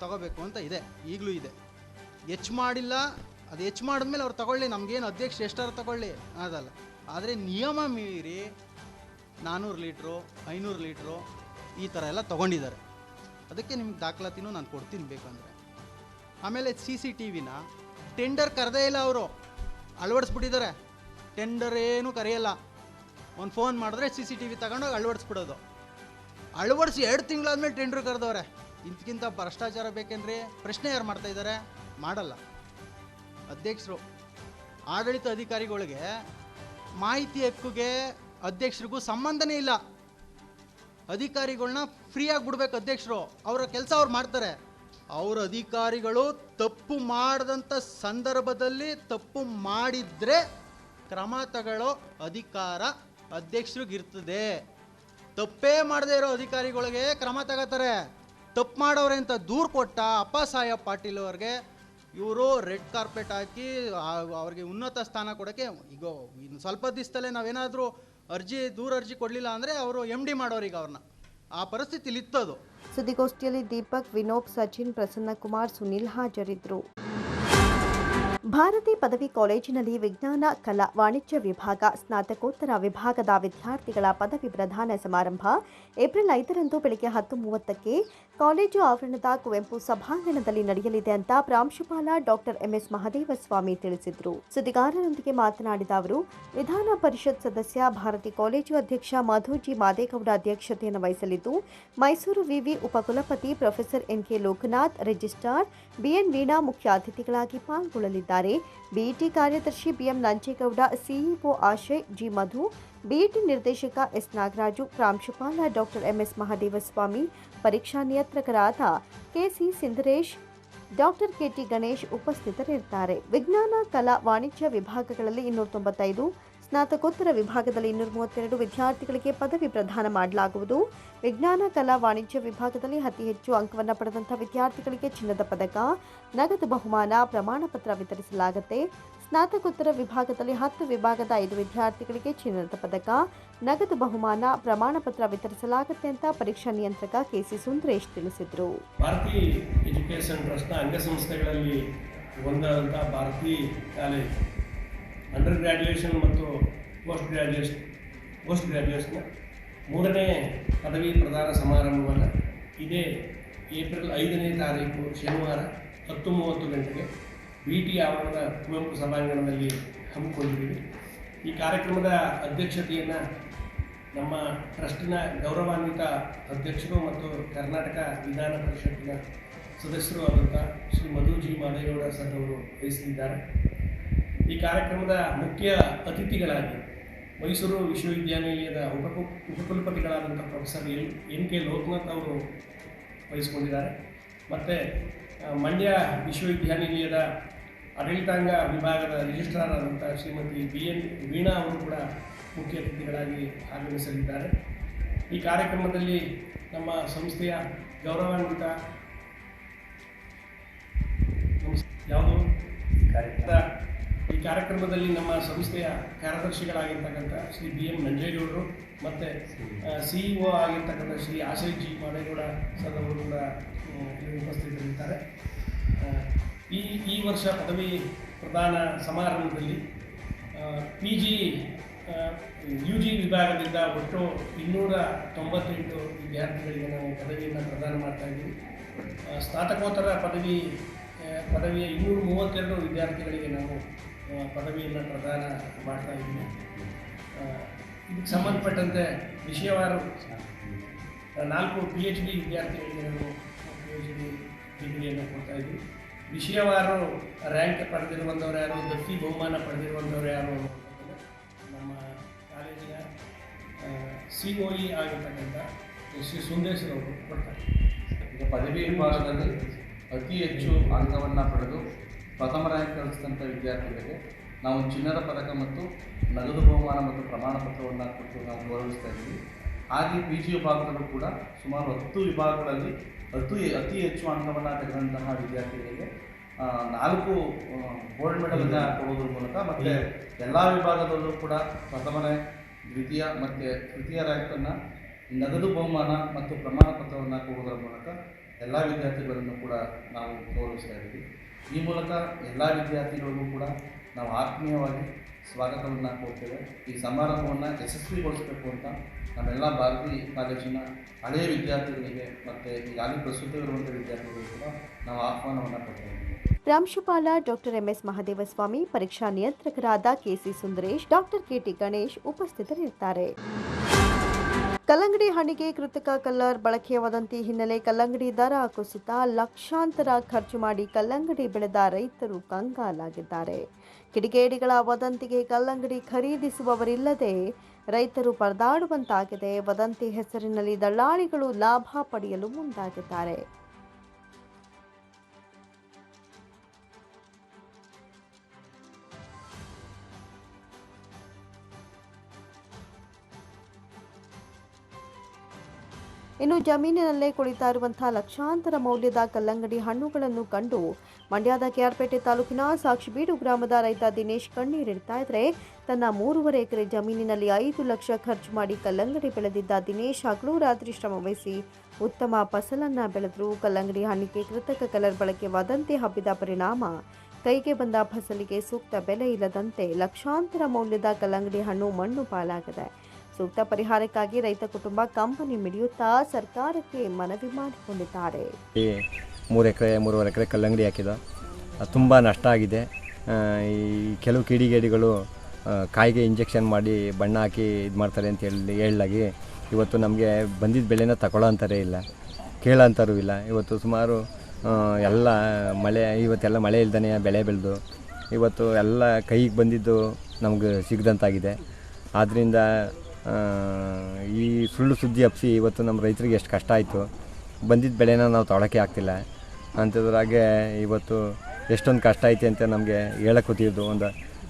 ತಗೋಬೇಕು ಅಂತ ಇದೆ, ಈಗಲೂ ಇದೆ. ಹೆಚ್ ಮಾಡಿಲ್ಲ, ಅದು ಹೆಚ್ಚು ಮಾಡಿದ್ಮೇಲೆ ಅವ್ರು ತಗೊಳ್ಳಿ, ನಮಗೇನು ಅಧ್ಯಕ್ಷ ಎಷ್ಟಾರು ತಗೊಳ್ಳಿ, ಅದಲ್ಲ. ಆದರೆ ನಿಯಮ ಮೀರಿ ನಾನ್ನೂರು ಲೀಟ್ರು, ಐನೂರು ಲೀಟ್ರು ಈ ಥರ ಎಲ್ಲ ತೊಗೊಂಡಿದ್ದಾರೆ. ಅದಕ್ಕೆ ನಿಮ್ಗೆ ದಾಖಲಾತಿನೂ ನಾನು ಕೊಡ್ತೀನಿ ಬೇಕಂದರೆ. ಆಮೇಲೆ ಸಿ ಸಿ ಟಿ ವಿನ ಟೆಂಡರ್ ಕರೆದೇ ಇಲ್ಲ ಅವರು. ಅಳವಡಿಸ್ಬಿಟ್ಟಿದ್ದಾರೆ. ಟೆಂಡರ್ ಏನು ಕರೆಯಲ್ಲ. ಒಂದು ಫೋನ್ ಮಾಡಿದ್ರೆ ಸಿ ಸಿ ಟಿ ವಿ ತಗೊಂಡೋಗಿ ಅಳವಡಿಸ್ಬಿಡೋದು. ಅಳವಡಿಸಿ ಎರಡು ತಿಂಗಳಾದ್ಮೇಲೆ ಟೆಂಡರ್ ಕರೆದವ್ರೆ. ಇಂತಕ್ಕಿಂತ ಭ್ರಷ್ಟಾಚಾರ ಬೇಕೇನ್ರಿ ಪ್ರಶ್ನೆ ಯಾರು ಮಾಡ್ತಾ ಇದ್ದಾರೆ? ಮಾಡಲ್ಲ. ಅಧ್ಯಕ್ಷರು. ಆಡಳಿತ ಅಧಿಕಾರಿಗಳಿಗೆ ಮಾಹಿತಿ ಹಕ್ಕುಗೆ ಅಧ್ಯಕ್ಷರಿಗೂ ಸಂಬಂಧನೇ ಇಲ್ಲ. ಅಧಿಕಾರಿಗಳನ್ನ ಫ್ರೀಯಾಗಿ ಬಿಡ್ಬೇಕು ಅಧ್ಯಕ್ಷರು. ಅವರ ಕೆಲಸ ಅವ್ರು ಮಾಡ್ತಾರೆ. ಅವ್ರ ಅಧಿಕಾರಿಗಳು ತಪ್ಪು ಮಾಡಿದಂಥ ಸಂದರ್ಭದಲ್ಲಿ ತಪ್ಪು ಮಾಡಿದ್ರೆ ಕ್ರಮ ತಗೊಳ್ಳೋ ಅಧಿಕಾರ ಅಧ್ಯಕ್ಷರಿಗಿರ್ತದೆ ತಪ್ಪೇ ಮಾಡದೇ ಇರೋ ಅಧಿಕಾರಿಗಳಿಗೆ ಕ್ರಮ ತಗೋತಾರೆ. ತಪ್ಪು ಮಾಡೋರೆ ಅಂತ ದೂರು ಕೊಟ್ಟ ಅಪ್ಪ ಸಾಹೇಬ್ ಪಾಟೀಲ್ ಅವ್ರಿಗೆ ಇವರು ರೆಡ್ ಕಾರ್ಪೆಟ್ ಹಾಕಿ ಅವ್ರಿಗೆ ಉನ್ನತ ಸ್ಥಾನ ಕೊಡೋಕ್ಕೆ ಈಗ ಇನ್ನು ಸ್ವಲ್ಪ ದಿವಸದಲ್ಲೇ ನಾವೇನಾದರೂ ಅರ್ಜಿ ದೂರ ಅರ್ಜಿ ಕೊಡಲಿಲ್ಲ ಅಂದರೆ ಅವರು ಎಂ ಡಿ ಮಾಡೋರಿಗೆ ಅವ್ರನ್ನ. ಆ ಪರಿಸ್ಥಿತಿಲಿ ಇತ್ತದು ಸುದ್ದಿಗೋಷ್ಠಿಯಲ್ಲಿ ದೀಪಕ್, ವಿನೋಬ್, ಸಚಿನ್ ಪ್ರಸನ್ನ ಕುಮಾರ್ ಸುನಿಲ್ ಹಾಜರಿದ್ದರು. ಭಾರತಿ ಪದವಿ ಕಾಲೇಜಿನಲ್ಲಿ ವಿಜ್ಞಾನ, ಕಲಾ, ವಾಣಿಜ್ಯ ವಿಭಾಗ, ಸ್ನಾತಕೋತ್ತರ ವಿಭಾಗದ ವಿದ್ಯಾರ್ಥಿಗಳ ಪದವಿ ಪ್ರದಾನ ಸಮಾರಂಭ ಏಪ್ರಿಲ್ ಐದರಂದು ಬೆಳಗ್ಗೆ ಹತ್ತು ಮೂವತ್ತಕ್ಕೆ ಕಾಲೇಜು ಆವರಣದ ಕುವೆಂಪು ಸಭಾಂಗಣದಲ್ಲಿ ನಡೆಯಲಿದೆ ಅಂತ ಪ್ರಾಂಶುಪಾಲ ಡಾಕ್ಟರ್ ಎಂಎಸ್ ಮಹದೇವಸ್ವಾಮಿ ತಿಳಿಸಿದರು. ಸುದ್ದಿಗಾರರೊಂದಿಗೆ ಮಾತನಾಡಿದ ಅವರು, ವಿಧಾನ ಪರಿಷತ್ ಸದಸ್ಯ ಭಾರತಿ ಕಾಲೇಜು ಅಧ್ಯಕ್ಷ ಮಧುಜಿ ಮಾದೇಗೌಡ ಅಧ್ಯಕ್ಷತೆಯನ್ನು ವಹಿಸಲಿದ್ದು, ಮೈಸೂರು ವಿವಿ ಉಪಕುಲಪತಿ professor N K Lokanath, registrar B N Veena ಮುಖ್ಯ ಅತಿಥಿಗಳಾಗಿ ಪಾಲ್ಗೊಳ್ಳಲಿದ್ದಾರೆ. ಬಿಇಟಿ ಕಾರ್ಯದರ್ಶಿ B M Nanjegowda, CEO Ashay, G Madhu BET ನಿರ್ದೇಶಕ ಎಸ್. ನಾಗರಾಜು, ಪ್ರಾಂಶುಪಾಲ ಡಾಕ್ಟರ್ ಎಂಎಸ್ ಮಹಾದೇವಸ್ವಾಮಿ, ಪರೀಕ್ಷಾ ನಿಯಂತ್ರಕರಾದ K C Sindharesh doctor K T Ganesh ಉಪಸ್ಥಿತರಿರುತ್ತಾರೆ ವಿಜ್ಞಾನ, ಕಲಾ, ವಾಣಿಜ್ಯ ವಿಭಾಗಗಳಲ್ಲಿ ಇನ್ನೂರ ತೊಂಬತ್ತೈದು, ಸ್ನಾತಕೋತ್ತರ ವಿಭಾಗದಲ್ಲಿ ಇನ್ನೂರ ಮೂವತ್ತೆರಡು ವಿದ್ಯಾರ್ಥಿಗಳಿಗೆ ಪದವಿ ಪ್ರದಾನ ಮಾಡಲಾಗುವುದು. ವಿಜ್ಞಾನ, ಕಲಾ, ವಾಣಿಜ್ಯ ವಿಭಾಗದಲ್ಲಿ ಅತಿ ಹೆಚ್ಚು ಅಂಕವನ್ನು ಪಡೆದಂಥ ವಿದ್ಯಾರ್ಥಿಗಳಿಗೆ ಚಿನ್ನದ ಪದಕ, ನಗದು ಬಹುಮಾನ ಪ್ರಮಾಣ ಪತ್ರ ವಿತರಿಸಲಾಗುತ್ತೆ. ಸ್ನಾತಕೋತ್ತರ ವಿಭಾಗದಲ್ಲಿ ಹತ್ತು ವಿಭಾಗದ ಐದು ವಿದ್ಯಾರ್ಥಿಗಳಿಗೆ ಚಿನ್ನದ ಪದಕ, ನಗದು ಬಹುಮಾನ, ಪ್ರಮಾಣ ಪತ್ರ ವಿತರಿಸಲಾಗುತ್ತೆ ಅಂತ ಪರೀಕ್ಷಾ ನಿಯಂತ್ರಕ ಕೆಸಿ ಸುಂದರೇಶ್ ತಿಳಿಸಿದರು. ಭಾರತಿ ಎಜುಕೇಶನ್ ಟ್ರಸ್ಟ್ನ ಅಂಗಸಂಸ್ಥೆಗಳಲ್ಲಿ ಒಂದಾದಂಥ ಭಾರತಿ ಕಾಲೇಜ್. ಅಂಡರ್ ಗ್ರ್ಯಾಜುಯೇಷನ್ ಮತ್ತು ಪೋಸ್ಟ್ ಗ್ರ್ಯಾಜುಯೇಷನ್ ಪೋಸ್ಟ್ ಗ್ರ್ಯಾಜುಯೇಷನ್ ಮೂರನೇ ಪದವಿ ಪ್ರದಾನ ಸಮಾರಂಭವನ್ನು ಇದೇ ಏಪ್ರಿಲ್ ಐದನೇ ತಾರೀಕು ಶನಿವಾರ ಹತ್ತು ಮೂವತ್ತು ಗಂಟೆಗೆ ಬಿ ಟಿ ಆವರಣದ ಕುವೆಂಪು ಸಭಾಂಗಣದಲ್ಲಿ ಹಮ್ಮಿಕೊಂಡಿದ್ದೀವಿ. ಈ ಕಾರ್ಯಕ್ರಮದ ಅಧ್ಯಕ್ಷತೆಯನ್ನು ನಮ್ಮ ಟ್ರಸ್ಟಿನ ಗೌರವಾನ್ವಿತ ಅಧ್ಯಕ್ಷರು ಮತ್ತು ಕರ್ನಾಟಕ ವಿಧಾನ ಪರಿಷತ್ತಿನ ಸದಸ್ಯರು ಆದಂಥ ಶ್ರೀ ಮಧುಜಿ ಮಾದೇಗೌಡ ಸರ್ ಅವರು ವಹಿಸಲಿದ್ದಾರೆ ಈ ಕಾರ್ಯಕ್ರಮದ ಮುಖ್ಯ ಅತಿಥಿಗಳಾಗಿ ಮೈಸೂರು ವಿಶ್ವವಿದ್ಯಾನಿಲಯದ ಉಪ ಉಪಕುಲಪತಿಗಳಾದಂಥ professor L N K Lokanath ಅವರು ವಹಿಸಿಕೊಂಡಿದ್ದಾರೆ. ಮತ್ತು ಮಂಡ್ಯ ವಿಶ್ವವಿದ್ಯಾನಿಲಯದ ಆಡಳಿತಾಂಗ ವಿಭಾಗದ ರಿಜಿಸ್ಟ್ರಾರ್ ಆದಂಥ ಶ್ರೀಮತಿ ಬಿ ಎನ್ ವೀಣಾ ಅವರು ಕೂಡ ಮುಖ್ಯ ಅತಿಥಿಗಳಾಗಿ ಆಗಮಿಸಲಿದ್ದಾರೆ. ಈ ಕಾರ್ಯಕ್ರಮದಲ್ಲಿ ನಮ್ಮ ಸಂಸ್ಥೆಯ ಗೌರವಾನ್ವಿತ ಯಾವುದು? ಈ ಕಾರ್ಯಕ್ರಮದಲ್ಲಿ ನಮ್ಮ ಸಂಸ್ಥೆಯ ಕಾರ್ಯದರ್ಶಿಗಳಾಗಿರ್ತಕ್ಕಂಥ ಶ್ರೀ ಬಿ ಎಂ ನಂಜೇಗೌಡರು ಮತ್ತು ಸಿ ಇ ಒ ಆಗಿರ್ತಕ್ಕಂಥ ಶ್ರೀ ಆಶಯ್ ಜಿ ಮಾದೇಗೌಡ ಸರ್ ಅವರು ಕೂಡ ಇಲ್ಲಿ ಉಪಸ್ಥಿತರಿರ್ತಾರೆ ಈ ಈ ವರ್ಷ ಪದವಿ ಪ್ರದಾನ ಸಮಾರಂಭದಲ್ಲಿ ಪಿ ಜಿ ಯು ಜಿ ವಿಭಾಗದಿಂದ ಒಟ್ಟು ಇನ್ನೂರ ತೊಂಬತ್ತೆಂಟು ವಿದ್ಯಾರ್ಥಿಗಳಿಗೆ ನಾವು ಪದವಿಯನ್ನು ಪ್ರದಾನ ಮಾಡ್ತಾ ಇದ್ದೀವಿ. ಸ್ನಾತಕೋತ್ತರ ಪದವಿ ಪದವಿಯ ಇನ್ನೂರ ಮೂವತ್ತೆರಡು ವಿದ್ಯಾರ್ಥಿಗಳಿಗೆ ನಾವು ಪದವಿಯನ್ನು ಪ್ರದಾನ ಮಾಡ್ತಾ ಇದ್ದೀವಿ. ಇದಕ್ಕೆ ಸಂಬಂಧಪಟ್ಟಂತೆ ವಿಷಯವಾರು ನಾಲ್ಕು ಪಿ ಎಚ್ ಡಿ ವಿದ್ಯಾರ್ಥಿಗಳಿಗೆ ನಾವು ಪಿ ಎಚ್ ಡಿ ಡಿಗ್ರಿಯನ್ನು ಕೊಡ್ತಾ ಇದ್ವಿ ವಿಷಯವಾರು ರ್ಯಾಂಕ್ ಪಡೆದಿರುವಂಥವ್ರು ಯಾರು? ದೊಡ್ಡ ಬಹುಮಾನ ಪಡೆದಿರುವಂಥವ್ರು ಯಾರು? ನಮ್ಮ ಕಾಲೇಜಿನ ಸಿ ಒ ಇ ಆಗಿರ್ತಕ್ಕಂಥ ಶ್ರೀ ಸುಂದೇಶ್ವರವರು ಕೊಡ್ತಾರೆ. ಈಗ ಪದವಿ ವಿಭಾಗದಲ್ಲಿ ಅತಿ ಹೆಚ್ಚು ಅಂಕವನ್ನು ಪಡೆದು ಪ್ರಥಮ ರ್ಯಾಂಕ್ ಕಲಿಸಿದಂಥ ವಿದ್ಯಾರ್ಥಿಗಳಿಗೆ ನಾವು ಚಿನ್ನದ ಪದಕ ಮತ್ತು ನಗದು ಬಹುಮಾನ ಮತ್ತು ಪ್ರಮಾಣ ಪತ್ರವನ್ನು ಕೊಟ್ಟು ನಾವು ಗೌರವಿಸ್ತಾ ಇದ್ದೀವಿ. ಹಾಗೆ ಪಿ ಜಿ ವಿಭಾಗದಲ್ಲೂ ಕೂಡ ಸುಮಾರು ಹತ್ತು ವಿಭಾಗಗಳಲ್ಲಿ ಅತಿ ಅತಿ ಹೆಚ್ಚು ಅಂಕವನ್ನು ತೆಗೆದಂತಹ ವಿದ್ಯಾರ್ಥಿಗಳಿಗೆ ನಾಲ್ಕು ಗೋಲ್ಡ್ ಮೆಡಲನ್ನು ಕೊಡೋದ್ರ ಮೂಲಕ ಮತ್ತು ಎಲ್ಲ ವಿಭಾಗದಲ್ಲೂ ಕೂಡ ಪ್ರಥಮನೇ ದ್ವಿತೀಯ ಮತ್ತು ತೃತೀಯ ರ್ಯಾಂಕನ್ನು ನಗದು ಬಹುಮಾನ ಮತ್ತು ಪ್ರಮಾಣ ಪತ್ರವನ್ನು ಕೊಡುವುದರ ಮೂಲಕ ಎಲ್ಲ ವಿದ್ಯಾರ್ಥಿಗಳನ್ನು ಕೂಡ ನಾವು ಗೌರವಿಸ್ತಾ ಇದ್ದೀವಿ. ಈ ಮೂಲಕ ಎಲ್ಲ ವಿದ್ಯಾರ್ಥಿಗಳಿಗೂ ಕೂಡ ನಾವು ಆತ್ಮೀಯವಾಗಿ ಸ್ವಾಗತವನ್ನು ಕೊಡ್ತೇವೆ. ಈ ಸಮಾರಂಭವನ್ನು ಯಶಸ್ವಿಗೊಳಿಸಬೇಕು ಅಂತ ನಮ್ಮೆಲ್ಲ ಭಾರತಿ ಕಾಲೇಜಿನ ಹಳೆಯ ವಿದ್ಯಾರ್ಥಿಗಳಿಗೆ ಮತ್ತು ಈಗಾಗಲೇ ಪ್ರಸ್ತುತ ಇರುವಂಥ ವಿದ್ಯಾರ್ಥಿಗಳು ಕೂಡ ನಾವು ಆಹ್ವಾನವನ್ನು ಕೊಡ್ತಾ ಇದ್ದೀವಿ ಪ್ರಾಂಶುಪಾಲ ಡಾಕ್ಟರ್ ಎಂಎಸ್ ಮಹದೇವಸ್ವಾಮಿ, ಪರೀಕ್ಷಾ ನಿಯಂತ್ರಕರಾದ K C Sundaresh, doctor K T Ganesh ಉಪಸ್ಥಿತರಿರುತ್ತಾರೆ. ಕಲ್ಲಂಗಡಿ ಹಣ್ಣಿಗೆ ಕೃತಕ ಕಲ್ಲರ್ ಬಳಕೆಯ ವದಂತಿ ಹಿನ್ನೆಲೆ ಕಲ್ಲಂಗಡಿ ದರ ಕುಸಿತ, ಲಕ್ಷಾಂತರ ಖರ್ಚು ಮಾಡಿ ಕಲ್ಲಂಗಡಿ ಬೆಳೆದ ರೈತರು ಕಂಗಾಲಾಗಿದ್ದಾರೆ. ಕಿಡಿಗೇಡಿಗಳ ವದಂತಿಗೆ ಕಲ್ಲಂಗಡಿ ಖರೀದಿಸುವವರಿಲ್ಲದೆ ರೈತರು ಪರದಾಡುವಂತಾಗಿದೆ. ವದಂತಿ ಹೆಸರಿನಲ್ಲಿ ದಳ್ಳಾಳಿಗಳು ಲಾಭ ಪಡೆಯಲು ಮುಂದಾಗಿದ್ದಾರೆ. ಇನ್ನು ಜಮೀನಿನಲ್ಲೇ ಕುಳಿತಾ ಇರುವಂತಹ ಲಕ್ಷಾಂತರ ಮೌಲ್ಯದ ಕಲ್ಲಂಗಡಿ ಹಣ್ಣುಗಳನ್ನು ಕಂಡು ಮಂಡ್ಯದ ಕೆಆರ್ಪೇಟೆ ತಾಲೂಕಿನ ಸಾಕ್ಷಿಬೀಡು ಗ್ರಾಮದ ರೈತ ದಿನೇಶ್ ಕಣ್ಣೀರಿಡ್ತಾ ಇದ್ರೆ ತನ್ನ ಮೂರುವರೆ ಎಕರೆ ಜಮೀನಿನಲ್ಲಿ ಐದು ಲಕ್ಷ ಖರ್ಚು ಮಾಡಿ ಕಲ್ಲಂಗಡಿ ಬೆಳೆದಿದ್ದ ದಿನೇಶ್ ಹಗಲು ರಾತ್ರಿ ಶ್ರಮ ವಹಿಸಿ ಉತ್ತಮ ಫಸಲನ್ನ ಬೆಳೆದರು. ಕಲ್ಲಂಗಡಿ ಹಣ್ಣಿಗೆ ಕೃತಕ ಕಲರ್ ಬಳಕೆ ವದಂತಿ ಹಬ್ಬಿದ ಪರಿಣಾಮ. ಕೈಗೆ ಬಂದ ಫಸಲಿಗೆ ಸೂಕ್ತ ಬೆಲೆ ಇಲ್ಲದಂತೆ ಲಕ್ಷಾಂತರ ಮೌಲ್ಯದ ಕಲ್ಲಂಗಡಿ ಹಣ್ಣು ಮಣ್ಣು ಪಾಲಾಗಿದೆ ಸೂಕ್ತ ಪರಿಹಾರಕ್ಕಾಗಿ ರೈತ ಕುಟುಂಬ ಕಂಪನಿ ಮಿಡಿಯುತ್ತಾ ಸರ್ಕಾರಕ್ಕೆ ಮನವಿ ಮಾಡಿಕೊಂಡಿದ್ದಾರೆ. ಮೂರು ಎಕರೆ, ಮೂರುವರೆ ಎಕರೆ ಕಲ್ಲಂಗಡಿ ಹಾಕಿದ. ತುಂಬ ನಷ್ಟ ಆಗಿದೆ. ಈ ಕೆಲವು ಕಿಡಿಗೇಡಿಗಳು ಕಾಯಿಗೆ ಇಂಜೆಕ್ಷನ್ ಮಾಡಿ ಬಣ್ಣ ಹಾಕಿ ಇದು ಮಾಡ್ತಾರೆ ಅಂತ ಹೇಳಿ ಹೇಳಲಾಗಿ ಇವತ್ತು ನಮಗೆ ಬಂದಿದ್ದ ಬೆಳೆನ ತಗೊಳ್ಳೋ ಅಂತಾರೆ ಇಲ್ಲ ಕೇಳೋಂಥರೂ ಇಲ್ಲ. ಇವತ್ತು ಸುಮಾರು ಎಲ್ಲ ಮಳೆ, ಇವತ್ತೆಲ್ಲ ಮಳೆ ಇಲ್ದೇ ಬೆಳೆ ಬೆಳೆದು, ಇವತ್ತು ಎಲ್ಲ ಕೈಗೆ ಬಂದಿದ್ದು ನಮಗೆ ಸಿಗದಂತಾಗಿದೆ. ಆದ್ದರಿಂದ ಈ ಸುಳ್ಳು ಸುದ್ದಿ ಹಬ್ಬಿಸಿ ಇವತ್ತು ನಮ್ಮ ರೈತರಿಗೆ ಎಷ್ಟು ಕಷ್ಟ ಆಯಿತು. ಬಂದಿದ್ದ ಬೆಳೆನ ನಾವು ತೊಳಕೆ ಆಗ್ತಿಲ್ಲ. ಅಂಥದ್ರಾಗೆ ಇವತ್ತು ಎಷ್ಟೊಂದು ಕಷ್ಟ ಐತೆ ಅಂತ ನಮಗೆ ಹೇಳಕ್ಕೆ ಗೊತ್ತಿದ್ದು ಒಂದು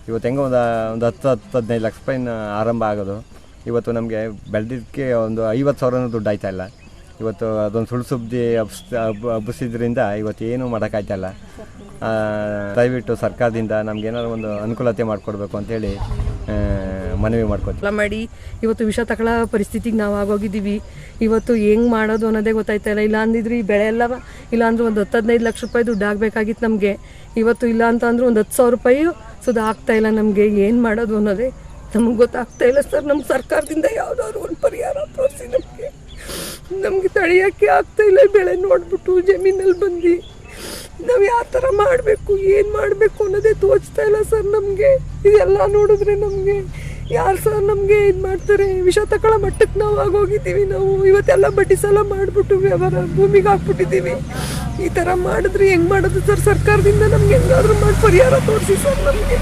ಇವತ್ತು ಹೆಂಗೋ ಒಂದು ಒಂದು ಹತ್ತು ಹತ್ತು ಹದಿನೈದು ಲಕ್ಷ ರೂಪಾಯಿನ ಆರಂಭ ಆಗೋದು. ಇವತ್ತು ನಮಗೆ ಬೆಳೆದಿದ್ದಕ್ಕೆ ಒಂದು ಐವತ್ತು ಸಾವಿರನೂ ದುಡ್ಡು ಇಲ್ಲ. ಇವತ್ತು ಅದೊಂದು ಸುಳ್ಳು ಸುದ್ದಿ ಹಬ್ಸ್ ಹಬ್ಬ ಹಬ್ಬಿಸಿದ್ರಿಂದ ಇವತ್ತು ಏನೂ ಮಾಡೋಕ್ಕಾಯ್ತಲ್ಲ ಆ, ದಯವಿಟ್ಟು ಸರ್ಕಾರದಿಂದ ನಮ್ಗೇನಾದ್ರು ಒಂದು ಅನುಕೂಲತೆ ಮಾಡಿಕೊಡ್ಬೇಕು ಅಂತೇಳಿ ಮನವಿ ಮಾಡ್ಕೊತೀವಿ. ಮಾಡಿ ಇವತ್ತು ವಿಷ ತಗೊಳ್ಳೋ ಪರಿಸ್ಥಿತಿಗೆ ನಾವು ಆಗೋಗಿದ್ದೀವಿ. ಇವತ್ತು ಹೆಂಗೆ ಮಾಡೋದು ಅನ್ನೋದೇ ಗೊತ್ತಾಯ್ತಾ ಇಲ್ಲ. ಇಲ್ಲ ಅಂದಿದ್ರೆ ಈ ಬೆಳೆ ಎಲ್ಲ ಇಲ್ಲ ಅಂದ್ರೆ ಒಂದು ಹತ್ತು ಹದಿನೈದು ಲಕ್ಷ ರೂಪಾಯಿ ದುಡ್ಡು ಆಗಬೇಕಾಗಿತ್ತು ನಮಗೆ. ಇವತ್ತು ಇಲ್ಲ ಅಂತ ಅಂದ್ರೆ ಒಂದು ಹತ್ತು ಸಾವಿರ ರೂಪಾಯಿ ಸುಧಾ ಆಗ್ತಾ ಇಲ್ಲ ನಮಗೆ. ಏನು ಮಾಡೋದು ಅನ್ನೋದೇ ನಮಗೆ ಗೊತ್ತಾಗ್ತಾ ಇಲ್ಲ ಸರ್. ನಮ್ಮ ಸರ್ಕಾರದಿಂದ ಯಾವುದಾದ್ರು ಒಂದು ಪರಿಹಾರ ತೋರಿಸಿ ನಮಗೆ. ನಮಗೆ ತಡೆಯೋಕ್ಕೆ ಆಗ್ತಾ ಇಲ್ಲ ಬೆಳೆ ನೋಡ್ಬಿಟ್ಟು ಜಮೀನಲ್ಲಿ ಬಂದು. ನಾವು ಯಾವ ಥರ ಮಾಡಬೇಕು, ಏನು ಮಾಡಬೇಕು ಅನ್ನೋದೇ ತೋಚ್ತಾ ಇಲ್ಲ ಸರ್ ನಮಗೆ. ಇದೆಲ್ಲ ನೋಡಿದ್ರೆ ನಮಗೆ. ಯಾರು ಸರ್ ನಮಗೆ ಇದು ಮಾಡ್ತಾರೆ? ವಿಷ ತಗೊಳ್ಳೋ ಮಟ್ಟಕ್ಕೆ ನಾವು ಆಗೋಗಿದ್ದೀವಿ ನಾವು. ಇವತ್ತೆಲ್ಲ ಬಡ್ಡಿ ಸಾಲ ಮಾಡಿಬಿಟ್ಟು ವ್ಯವಹಾರ ಭೂಮಿಗೆ ಹಾಕ್ಬಿಟ್ಟಿದ್ದೀವಿ. ಈ ಥರ ಮಾಡಿದ್ರೆ ಹೆಂಗೆ ಮಾಡೋದು ಸರ್ ಸರ್ಕಾರದಿಂದ? ನಮ್ಗೆ ಹೆಂಗಾದ್ರೂ ಮಾಡಿ ಪರಿಹಾರ ತೋರಿಸಿ ಸರ್ ನಮಗೆ.